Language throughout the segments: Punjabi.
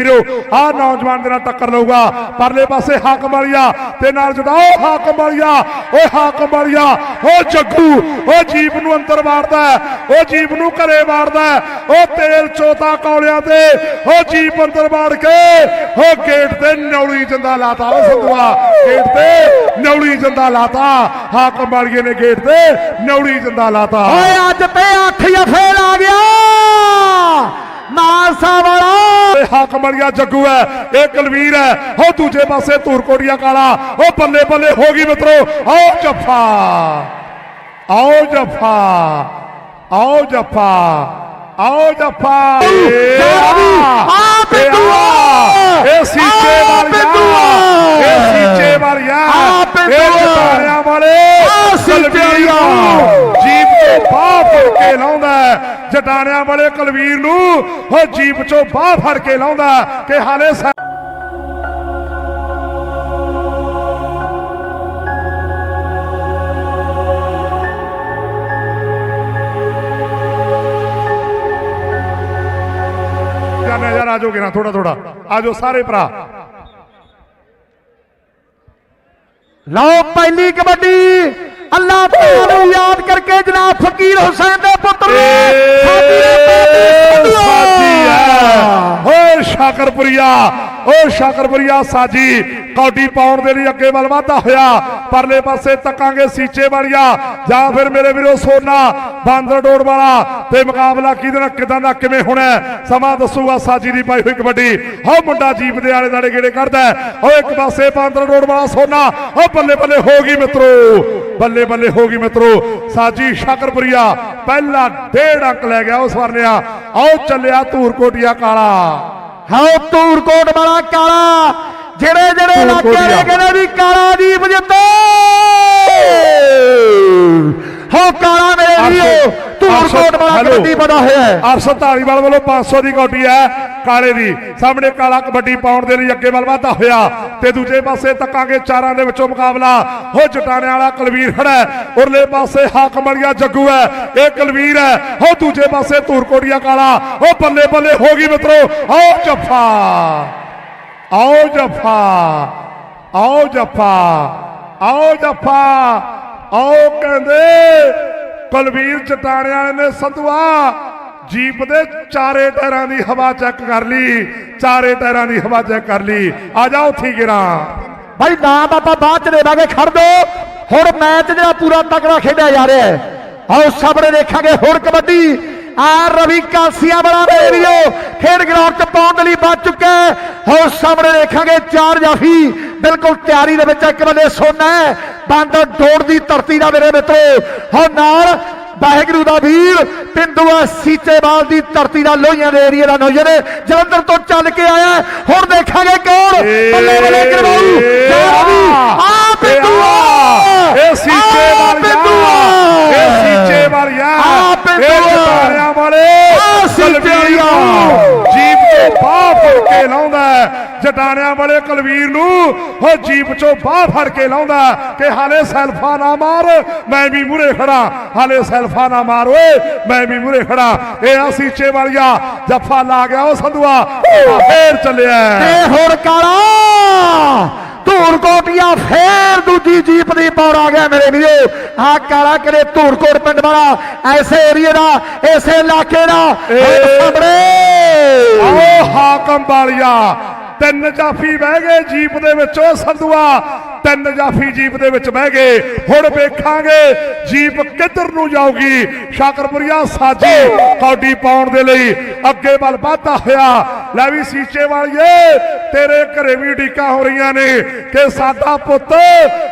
ਵੀਰੋ ਆ ਨੌਜਵਾਨ ਦੇ ਨਾਲ ਟੱਕਰ ਲਊਗਾ। ਪਰਲੇ ਪਾਸੇ ਹਾਕਮ ਵਾਲੀਆ ਤੇ ਨਾਲ ਜੁੜਾਓ। ਹਾਕਮ ਵਾਲੀਆ ਓਏ ਹਾਕਮ ਵਾਲੀਆ, ਓ ਜੱਗੂ, ਓ ਜੀਪ ਨੂੰ ਅੰਦਰ ਮਾਰਦਾ ਓ ਜੀਪ ਨੂੰ ਘਰੇ ਮਾਰਦਾ ਓ ਤੇਲ ਚੋਤਾ ਕੌਲਿਆਂ ਤੇ, ਓ ਜੀਪ ਅੰਦਰ ਮਾਰ ਕੇ, ਓ ਗੇਟ ਤੇ ਨੌਲੀ ਜੰਦਾ ਲਾਤਾ। ਓ ਸੰਧੂਆ, ਗੇਟ ਤੇ ਨੌਲੀ ਜੰਦਾ ਲਾਤਾ। ਹਾਕਮ ਵਾਲੀਏ ਨੇ ਗੇਟ ਤੇ ਨੌਲੀ ਜੰਦਾ ਲਾਤਾ। ਓਏ ਅੱਜ ਤੇ ਅੱਖ ਫੇਰ ਆ ਗਿਆ। ਮਾਨਸਾ ਵਾਲਾ ਇਹ ਹਾਕਮ ਵਾਲੀਆ ਜੱਗੂ ਹੈ ਇਹ ਕੁਲਵੀਰ ਹੈ ਉਹ ਦੂਜੇ ਪਾਸੇ ਧੂਰਕੋਟੀਆ ਕਾਲਾ। ਉਹ ਬੱਲੇ ਬੱਲੇ ਹੋ ਗਈ ਮਿੱਤਰੋ। ਆਓ ਜੱਫਾ। ਆਓ ਜੱਫਾ। ਆਓ ਜੱਫਾ। ਆਓ ਜੱਫਾ। ਇਹ ਆ ਪਿੰਡੂ ਆ, ਇਹ ਸੀਚੇ ਆ ਵਾਲੀਆ। ਪਿੰਡੂ ਇਹ ਸੀਚੇ ਵਾਲੀਆ। ਆ ਪਿੰਡੂ ਇਹ ਜਟਾਣਿਆਂ ਵਾਲੇ। ਆ ਸੀਚੇ ਕੁਲਵੀਰ ਨੂੰ ਜੀਪ ਤੋਂ ਬਾਹ ਫੜ ਕੇ ਲਾਉਂਦਾ ਹੈ। ਜਟਾਣਿਆਂ ਵਾਲੇ ਕੁਲਵੀਰ ਨੂੰ ਉਹ ਜੀਪ ਚੋਂ ਬਾਹ ਫੜ ਕੇ ਲਾਉਂਦਾ ਕਿ ਹਾਲੇ ਸੈ- ਜਾਨੇ ਯਾਰ ਆਜੋਗੇ ਨਾ ਥੋੜਾ ਥੋੜਾ ਆਜੋ ਸਾਰੇ ਭਰਾ। ਲਓ, ਪਹਿਲੀ ਕਬੱਡੀ। ਅੱਲਾਹ ਤਾਲਾ ਨੂੰ ਯਾਦ ਕਰਕੇ ਜਨਾਬ ਫਕੀਰ ਹੁਸੈਨ ਦੇ ਪੁੱਤਰ ਸਾਡੀ ਹੈ ਸ਼ਾਕਰਪੁਰੀਆ ਓ ਸ਼ਾਕਰਪੁਰੀਆ ਸਾਜੀ ਕੌਡੀ ਪਾਉਣ ਦੇ ਲਈ ਅੱਗੇ ਵੱਲ ਵਾਧਾ ਹੋਇਆ। ਪਰਲੇ ਪਾਸੇ ਤੱਕਾਂਗੇ ਸੀਚੇ ਵਾਲੀਆ ਜਾਂ ਫਿਰ ਮੇਰੇ ਵੀਰੋ ਸੋਨਾ ਬਾਂਦਰ ਡੋੜ ਵਾਲਾ ਤੇ ਮੁਕਾਬਲਾ ਕਿਹਦੇ ਨਾਲ ਕਿਦਾਂ ਦਾ ਕਿਵੇਂ ਹੋਣਾ? ਸਮਾਂ ਦੱਸੂਗਾ ਸਾਜੀ ਦੀ ਪਾਈ ਹੋਈ ਕਬੱਡੀ। ਹੋ ਮੁੰਡਾ ਜੀਪ ਦੇ ਆਲੇ ਦਾਲੇ ਗੇੜੇ ਕੱਢਦਾ ਹੈ। ਓ ਇੱਕ ਪਾਸੇ ਬਾਂਦਰ ਡੋੜ ਵਾਲਾ ਸੋਨਾ ਓ ਬੱਲੇ ਬੱਲੇ ਹੋ ਗਈ ਮਿੱਤਰੋ। ਬੱਲੇ ਬੱਲੇ ਹੋ ਗਈ ਮਿੱਤਰੋ। ਸਾਜੀ ਸ਼ਾਕਰਪੁਰੀਆ ਪਹਿਲਾ ਡੇਢ ਅੰਕ ਲੈ ਗਿਆ ਉਸ ਵਾਰ ਲਿਆ। ਆਓ ਚੱਲਿਆ ਧੂਰਕੋਟੀਆ ਕਾਲਾ। ਹਾਂ ਧੂਰਕੋਟ ਵਾਲਾ ਕਾਲਾ। ਜਿਹੜੇ ਜਿਹੜੇ ਇਲਾਕੇ। ਵਾਲੇ ਕਹਿੰਦੇ ਵੀ ਕਾਲਾ ਦੀਪ ਜਿੱਤੇ। ਹੋ ਕਾਲਾ ਮੇਰੇ ਵੀਰੋ। ਧੂਰਕੋਟ ਵਾਲਾ। ਕਬੱਡੀ ਪਤਾ ਹੋਇਆ ਹੈ। ਅਰਸ਼ਦ ਧਾਲੀਵਾਲ ਵੱਲੋਂ 500 ਦੀ ਕੌਡੀ ਹੈ ਕਾਲੇ ਦੀ। ਸਾਹਮਣੇ ਕਾਲਾ ਕਬੱਡੀ ਪਾਉਣ ਦੇ ਲਈ ਅੱਗੇ ਵੱਲ ਵਾਧਾ ਹੋਇਆ। ਤੇ ਦੂਜੇ ਪਾਸੇ ਤੱਕਾਂਗੇ ਚਾਰਾਂ ਦੇ ਵਿੱਚੋਂ ਮੁਕਾਬਲਾ। ਹੋ ਜਟਾਣੇ ਵਾਲਾ ਕੁਲਵੀਰ ਖੜਾ ਉਰਲੇ ਪਾਸੇ ਹਾਕਮ ਵਾਲੀਆ ਜੱਗੂ ਹੈ। ਇਹ ਕੁਲਵੀਰ ਹੈ। ਹੋ ਦੂਜੇ ਪਾਸੇ ਧੂਰਕੋਟੀਆ ਕਾਲਾ। ਉਹ ਬੱਲੇ ਬੱਲੇ ਹੋ ਗਈ ਮਿੱਤਰੋ। ਆਓ ਜੱਫਾ। ਆਓ ਜੱਫਾ। ਆਓ ਜੱਫਾ। ਆਓ ਜੱਫਾ। ਆਓ ਕਹਿੰਦੇ ਕੁਲਵੀਰ ਚਟਾਣੇ ਵਾਲੇ ਨੇ ਸੰਧੂਆ, ਜੀਪ ਦੇ ਚਾਰੇ ਟਾਇਰਾਂ ਦੀ ਹਵਾ ਚੈੱਕ ਕਰ ਲਈ, ਚਾਰੇ ਟਾਇਰਾਂ ਦੀ ਹਵਾ ਚੈੱਕ ਕਰ ਲਈ। ਆ ਜਾ ਉੱਥੇ ਗਿਰਾਂ। ਭਾਈ ਨਾਮ ਆਪਾਂ ਬਾਅਦ ਚ ਦੇਵਾਂਗੇ ਖੜ ਦੋ। ਹੁਣ ਮੈਚ ਜਿਹੜਾ ਪੂਰਾ ਤਕੜਾ ਖੇਡਿਆ ਜਾ ਰਿਹਾ ਹੈ। ਆਓ, ਸਾਹਮਣੇ ਦੇਖਾਂਗੇ ਹੁਣ ਕਬੱਡੀ। ਆ ਰਵੀ ਕਾਸੀਆ ਬੜਾ ਵੀਡੀਓ ਖੇਡ ਗਰਾਊਂਡ ਚ ਪਾਉਣ ਦੇ ਲਈ ਬਚ ਚੁੱਕਾ ਹੋਰ ਸਾਹਮਣੇ ਦੇਖਾਂਗੇ ਚਾਰ ਜਾਫੀ। ਬਿਲਕੁਲ ਤਿਆਰੀ ਦੇ ਵਿੱਚ ਇੱਕ ਬੰਦੇ ਸੋਨਾ ਹੈ। ਬੰਦ ਡੋੜ ਦੀ ਧਰਤੀ ਦਾ ਮੇਰੇ ਮਿੱਤਰੋ। ਹੋ ਨਾਲ ਵਾਹਿਗੁਰੂ ਦਾ ਵੀਰ ਪਿੰਡੂਆ ਸੀਚੇਵਾਲ ਦੀ ਧਰਤੀ ਦਾ ਲੋਹੀਆਂ ਦੇ ਏਰੀਆ ਦਾ ਨੌਜਰ ਜਲੰਧਰ ਤੋਂ ਚੱਲ ਕੇ ਆਇਆ। ਹੁਣ ਦੇਖਾਂਗੇ ਕੌਣ? ਬੱਲੇ ਬੱਲੇ ਕਰਵਾਉ ਜੈ ਰਵੀ ਆ ਪਿੰਡੂਆ ਇਹ ਸੀਚੇ ਆ ਵਾਲੀਆ ਪਿੰਡੂਆ। ਇਹ ਸੀਚੇ ਵਾਲੀਆ ਆ ਵਾਲੇ ਆ। ਸੀਚੇ ਕੁਲਵੀਰ ਨੂੰ ਵਾਲੀਆ। ਜੀਪ ਤੋਂ ਫੜ ਕੇ ਲਾਉਂਦਾ ਜਟਾਣਿਆਂ ਵਾਲੇ ਕੁਲਵੀਰ ਨੂੰ ਉਹ ਜੀਪ ਚੋਂ ਬਾਹ ਫੜ ਕੇ ਲਾਉਂਦਾ ਕਿ ਹਾਲੇ ਸੈਲਫਾ ਨਾ ਮਾਰ, ਮੈਂ ਵੀ ਮੂਰੇ ਖੜਾ ਹਾਲੇ ਸੈਲਫਾ ਨਾ ਮਾਰ, ਓਏ, ਮੈਂ ਵੀ ਮੂਰੇ ਖੜਾ ਇਹ ਆ ਸੀਚੇ ਵਾਲੀਆ, ਜੱਫਾ ਲਾ ਗਿਆ ਉਹ ਸੰਧੂਆ। ਫੇਰ ਚੱਲਿਆ। ਤੇ ਹੁਣ ਕਾਲਾ। ਧੂਰਕੋਟੀਆ ਫੇਰ ਦੂਜੀ ਜੀਪ ਦੀ ਪੌੜ ਆ ਗਿਆ ਮੇਰੇ ਵੀਰੋ। ਆ ਕਾਲਾ ਕਰੇ ਧੂਰਕੋਟ ਪਿੰਡ ਵਾਲਾ ਐਸੇ ਏਰੀਏ ਦਾ ਐਸੇ ਇਲਾਕੇ ਦਾ। ਸਾਹਮਣੇ। ਆਓ ਹਾਕਮ ਵਾਲੀਆ ਤਿੰਨ ਜਾਫੀ ਬਹਿ ਗਏ ਜੀਪ ਦੇ ਵਿੱਚ ਉਹ ਸੰਧੂਆ। ਤਿੰਨ ਜਾਫੀ ਜੀਪ ਦੇ ਵਿੱਚ ਬਹਿ ਗਏ। ਹੁਣ ਵੇਖਾਂਗੇ ਜੀਪ ਕਿੱਧਰ ਨੂੰ ਜਾਊਗੀ। ਸ਼ਾਕਰਪੁਰੀਆ ਸਾਜੀ ਕੌਡੀ ਪਾਉਣ ਦੇ ਲਈ ਅੱਗੇ ਵੱਲ ਵਾਧਾ ਹੋਇਆ। ਲੈ ਵੀ ਸੀਚੇ ਵਾਲੀਏ, ਤੇਰੇ ਘਰੇ ਵੀ ਢੀਕਾਂ ਹੋ ਰਹੀਆਂ ਨੇ ਕਿ ਸਾਡਾ ਪੁੱਤ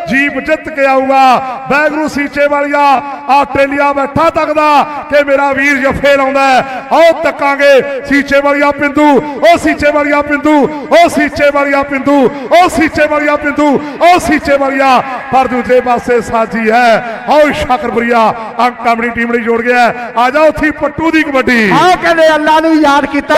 ਜੀਪ ਜਿੱਤ ਕੇ ਆਊਗਾ। ਬੈਗਰੂ ਸੀਚੇ ਵਾਲੀਆ ਆਸਟ੍ਰੇਲੀਆ ਬੈਠਾ ਤੱਕਦਾ ਕਿ ਮੇਰਾ ਵੀਰ ਜੱਫੇ ਲਾਉਂਦਾ ਹੈ। ਆਓ ਤੱਕਾਂਗੇ ਸੀਚੇ ਵਾਲੀਆ ਪਿੰਦੂ, ਉਹ ਸੀਚੇ ਵਾਲੀਆ ਪਿੰਦੂ ਉਹ ਸੀਚੇ ਵਾਲੀਆ ਪਿੰਦੂ ਉਹ ਸੀਚੇ ਵਾਲੀਆ ਪਿੰਦੂ ਉਹ ਸੀਚੇ ਵਾਲੀਆ। ਪਰ ਦੂਜੇ ਪਾਸੇ ਸਾਜੀ ਹੈ। ਉਹ ਸ਼ਕਰਪੁਰੀਆ ਅੰਕ ਆਪਣੀ ਟੀਮ ਲਈ ਜੋੜ ਗਿਆ। ਆ ਜਾ ਉੱਥੇ ਪੱਟੂ ਦੀ ਕਬੱਡੀ। ਆਹ ਕਹਿੰਦੇ ਅੱਲਾ ਨੂੰ ਯਾਦ ਕੀਤਾ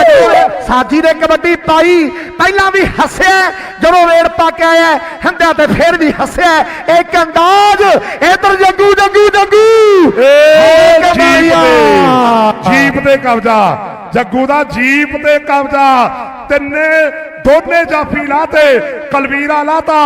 ਸਾਜੀ ਨੇ ਕਬੱਡੀ ਪਾਈ ਪਹਿਲਾਂ ਵੀ ਹੱਸਿਆ ਜਦੋਂ ਰੇਡ ਪਾ ਕੇ ਆਇਆ ਹੰਦਿਆ ਤੇ ਫਿਰ ਵੀ ਹੱਸਿਆ ਇੱਕ ਅੰਦਾਜ਼ ਇਧਰ ਜੱਗੂ ਜੱਗੂ ਜੱਗੂ। ਜੀਪ ਤੇ ਕਬਜ਼ਾ ਜੱਗੂ ਦਾ ਜੀਪ ਤੇ ਕਬਜ਼ਾ। ਤਿੰਨੇ ਦੋਨੇ ਜਾਫੀ ਲਾਤੇ, ਕਲਵੀਰਾ ਲਾਤਾ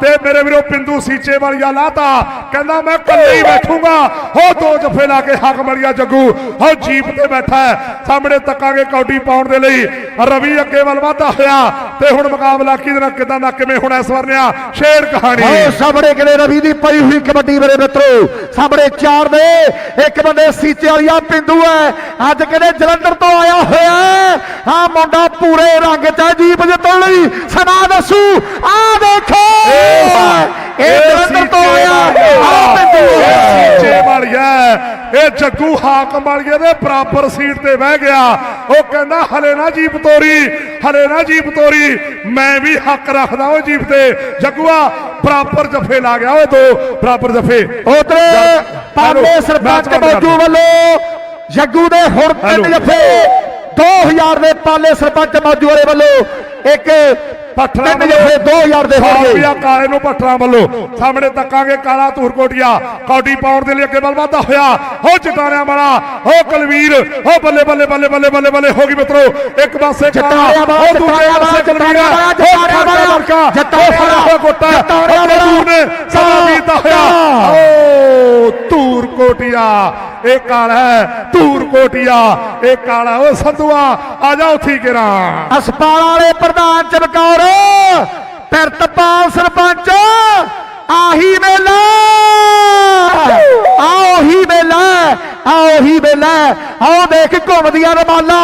ਤੇ ਮੇਰੇ ਵੀਰੋ ਪਿੰਦੂ ਸੀਚੇ ਵਾਲੀਆ ਲਾਤਾ। ਕਹਿੰਦਾ, ਮੈਂ ਕੱਲੇ ਹੀ ਬੈਠੂੰਗਾ। ਹੋ ਦੋ ਜਫੇ ਲਾ ਕੇ ਹੱਕ ਮੜਿਆ ਜੱਗੂ। ਹੋ ਜੀਪ ਤੇ ਬੈਠਾ ਸਾਹਮਣੇ ਤੱਕਾਂਗੇ ਕੌਡੀ ਪਾਉਣ ਦੇ ਲਈ। ਰਵੀ ਅੱਗੇ ਵੱਲ ਵਧਦਾ ਹੋਇਆ ਤੇ ਹੁਣ ਮੁਕਾਬਲਾ ਕਿਹਦੇ ਨਾਲ, ਕਿਦਾਂ ਦਾ, ਕਿਵੇਂ ਹੋਣਾ ਇਸ ਵਰਨਿਆ ਸ਼ੇਰ ਕਹਾਣੀ। ਆਓ ਸਾਹਮਣੇ ਕਿਲੇ ਰਵੀ ਦੀ ਪਈ ਹੋਈ ਕਬੱਡੀ ਮੇਰੇ ਮਿੱਤਰੋ? ਸਾਹਮਣੇ ਚਾਰ ਦੇ ਇੱਕ ਬੰਦੇ ਸੀਚੇ ਵਾਲੀਆ, ਪਿੰਦੂ ਹੈ। ਅੱਜ ਕਹਿੰਦੇ ਜਲੰਧਰ ਤੋਂ ਆਇਆ ਹੋਇਆ ਆ ਮੁੰਡਾ ਪੂਰੇ ਰੰਗ ਚ ਹੈ, ਜੀਪ ਜਿੱਤਣ ਲਈ ਸਮਾਂ ਦੱਸੂ ਆ ਦੇਖੋ। ਇਹ ਜਲੰਧਰ ਤੋਂ ਆਇਆ। ਆ ਹੈ। ਸੀਚੇ ਵਾਲੀਆ ਇਹ ਜੱਗੂ ਹਾਕਮ ਵਾਲੀਏ ਦੇ ਬਰਾਬਰ ਸੀਟ ਤੇ ਬਹਿ ਗਿਆ। ਉਹ ਕਹਿੰਦਾ ਹਲੇ ਨਾ ਜੀਪ ਤੋਰੀ ਹਲੇ ਨਾ ਜੀਪ ਤੋਰੀ। ਮੈਂ ਵੀ ਹੱਕ ਰੱਖਦਾ ਉਹ ਜੀਪ ਤੇ। ਜੱਗੂਆ ਬਰਾਬਰ ਜਫੇ ਲਾ ਗਿਆ ਉਹ ਦੋ ਬਰਾਬਰ ਜਫੇ। ਉਧਰੇ ਪਾਲੇ ਸਰਪੰਚ ਦਿਓ। ਵੱਲੋਂ ਜੱਗੂ ਦੇ ਹੁਣ ਤਿੰਨ। ਜਫੇ। 2000 ਦੇ ਪਾਲੇ ਸਰਪੰਚ ਮੌਜੂ ਵਾਲੇ ਵੱਲੋਂ ਇੱਕ ਪੱਠਰਾਂ ਤਿੰਨ ਜਫੇ 2000 ਦੇ ਹੋਣਗੇ। ਰੁਪਿਆ ਕਾਲੇ ਨੂੰ ਪੱਠਰਾਂ ਵੱਲੋਂ। ਸਾਹਮਣੇ ਤੱਕਾਂਗੇ ਕਾਲਾ ਧੂਰਕੋਟੀਆ। ਕੌਡੀ ਪਾਉਣ ਦੇ ਲਈ ਅੱਗੇ ਵੱਲ ਵਧਦਾ ਹੋਇਆ। ਹੋ ਚਟਾਣਿਆਂ ਵਾਲਾ ਹੋ ਕਲਵੀਰ ਹੋ ਬੱਲੇ ਬੱਲੇ ਬੱਲੇ ਬੱਲੇ ਬੱਲੇ ਬੱਲੇ। ਹੋ ਗਈ ਮਿੱਤਰੋ ਇੱਕ ਪਾਸੇ ਕਾਲਾ ਜਟਾਣਿਆਂ ਹੋ ਦੂਜੇ ਜਟਾਣਿਆਂ ਪਾਸੇ ਕਲਵੀਰ। ਜਟਾਣਿਆਂ ਜਟਾਣਿਆਂ ਜਟਾਣਿਆਂ ਹੋ ਗੋਟਾ ਜਟਾਣਿਆਂ ਨੇ ਹੋਇਆ। ਓ ਧੂਰਕੋਟੀਆ ਇਹ ਕਾਲਾ ਹੈ। ਧੂਰਕੋਟੀਆ ਇਹ ਕਾਲਾ। ਓ ਸੰਧੂਆ ਆ ਜਾ ਉੱਥੀ ਕਿਰਾਂ ਹਸਪਤਾਲ ਵਾਲੇ ਪ੍ਰਧਾਨ ਚਮਕੌਰ ਸਰਪੰਚ। ਆਹੀ ਮੇਲਾ ਆ ਉਹੀ ਮੇਲਾ ਆ ਉਹੀ ਮੇਲਾ ਆਓ ਦੇਖ ਘੁੰਮਦੀਆਂ ਰਮਾਲਾਂ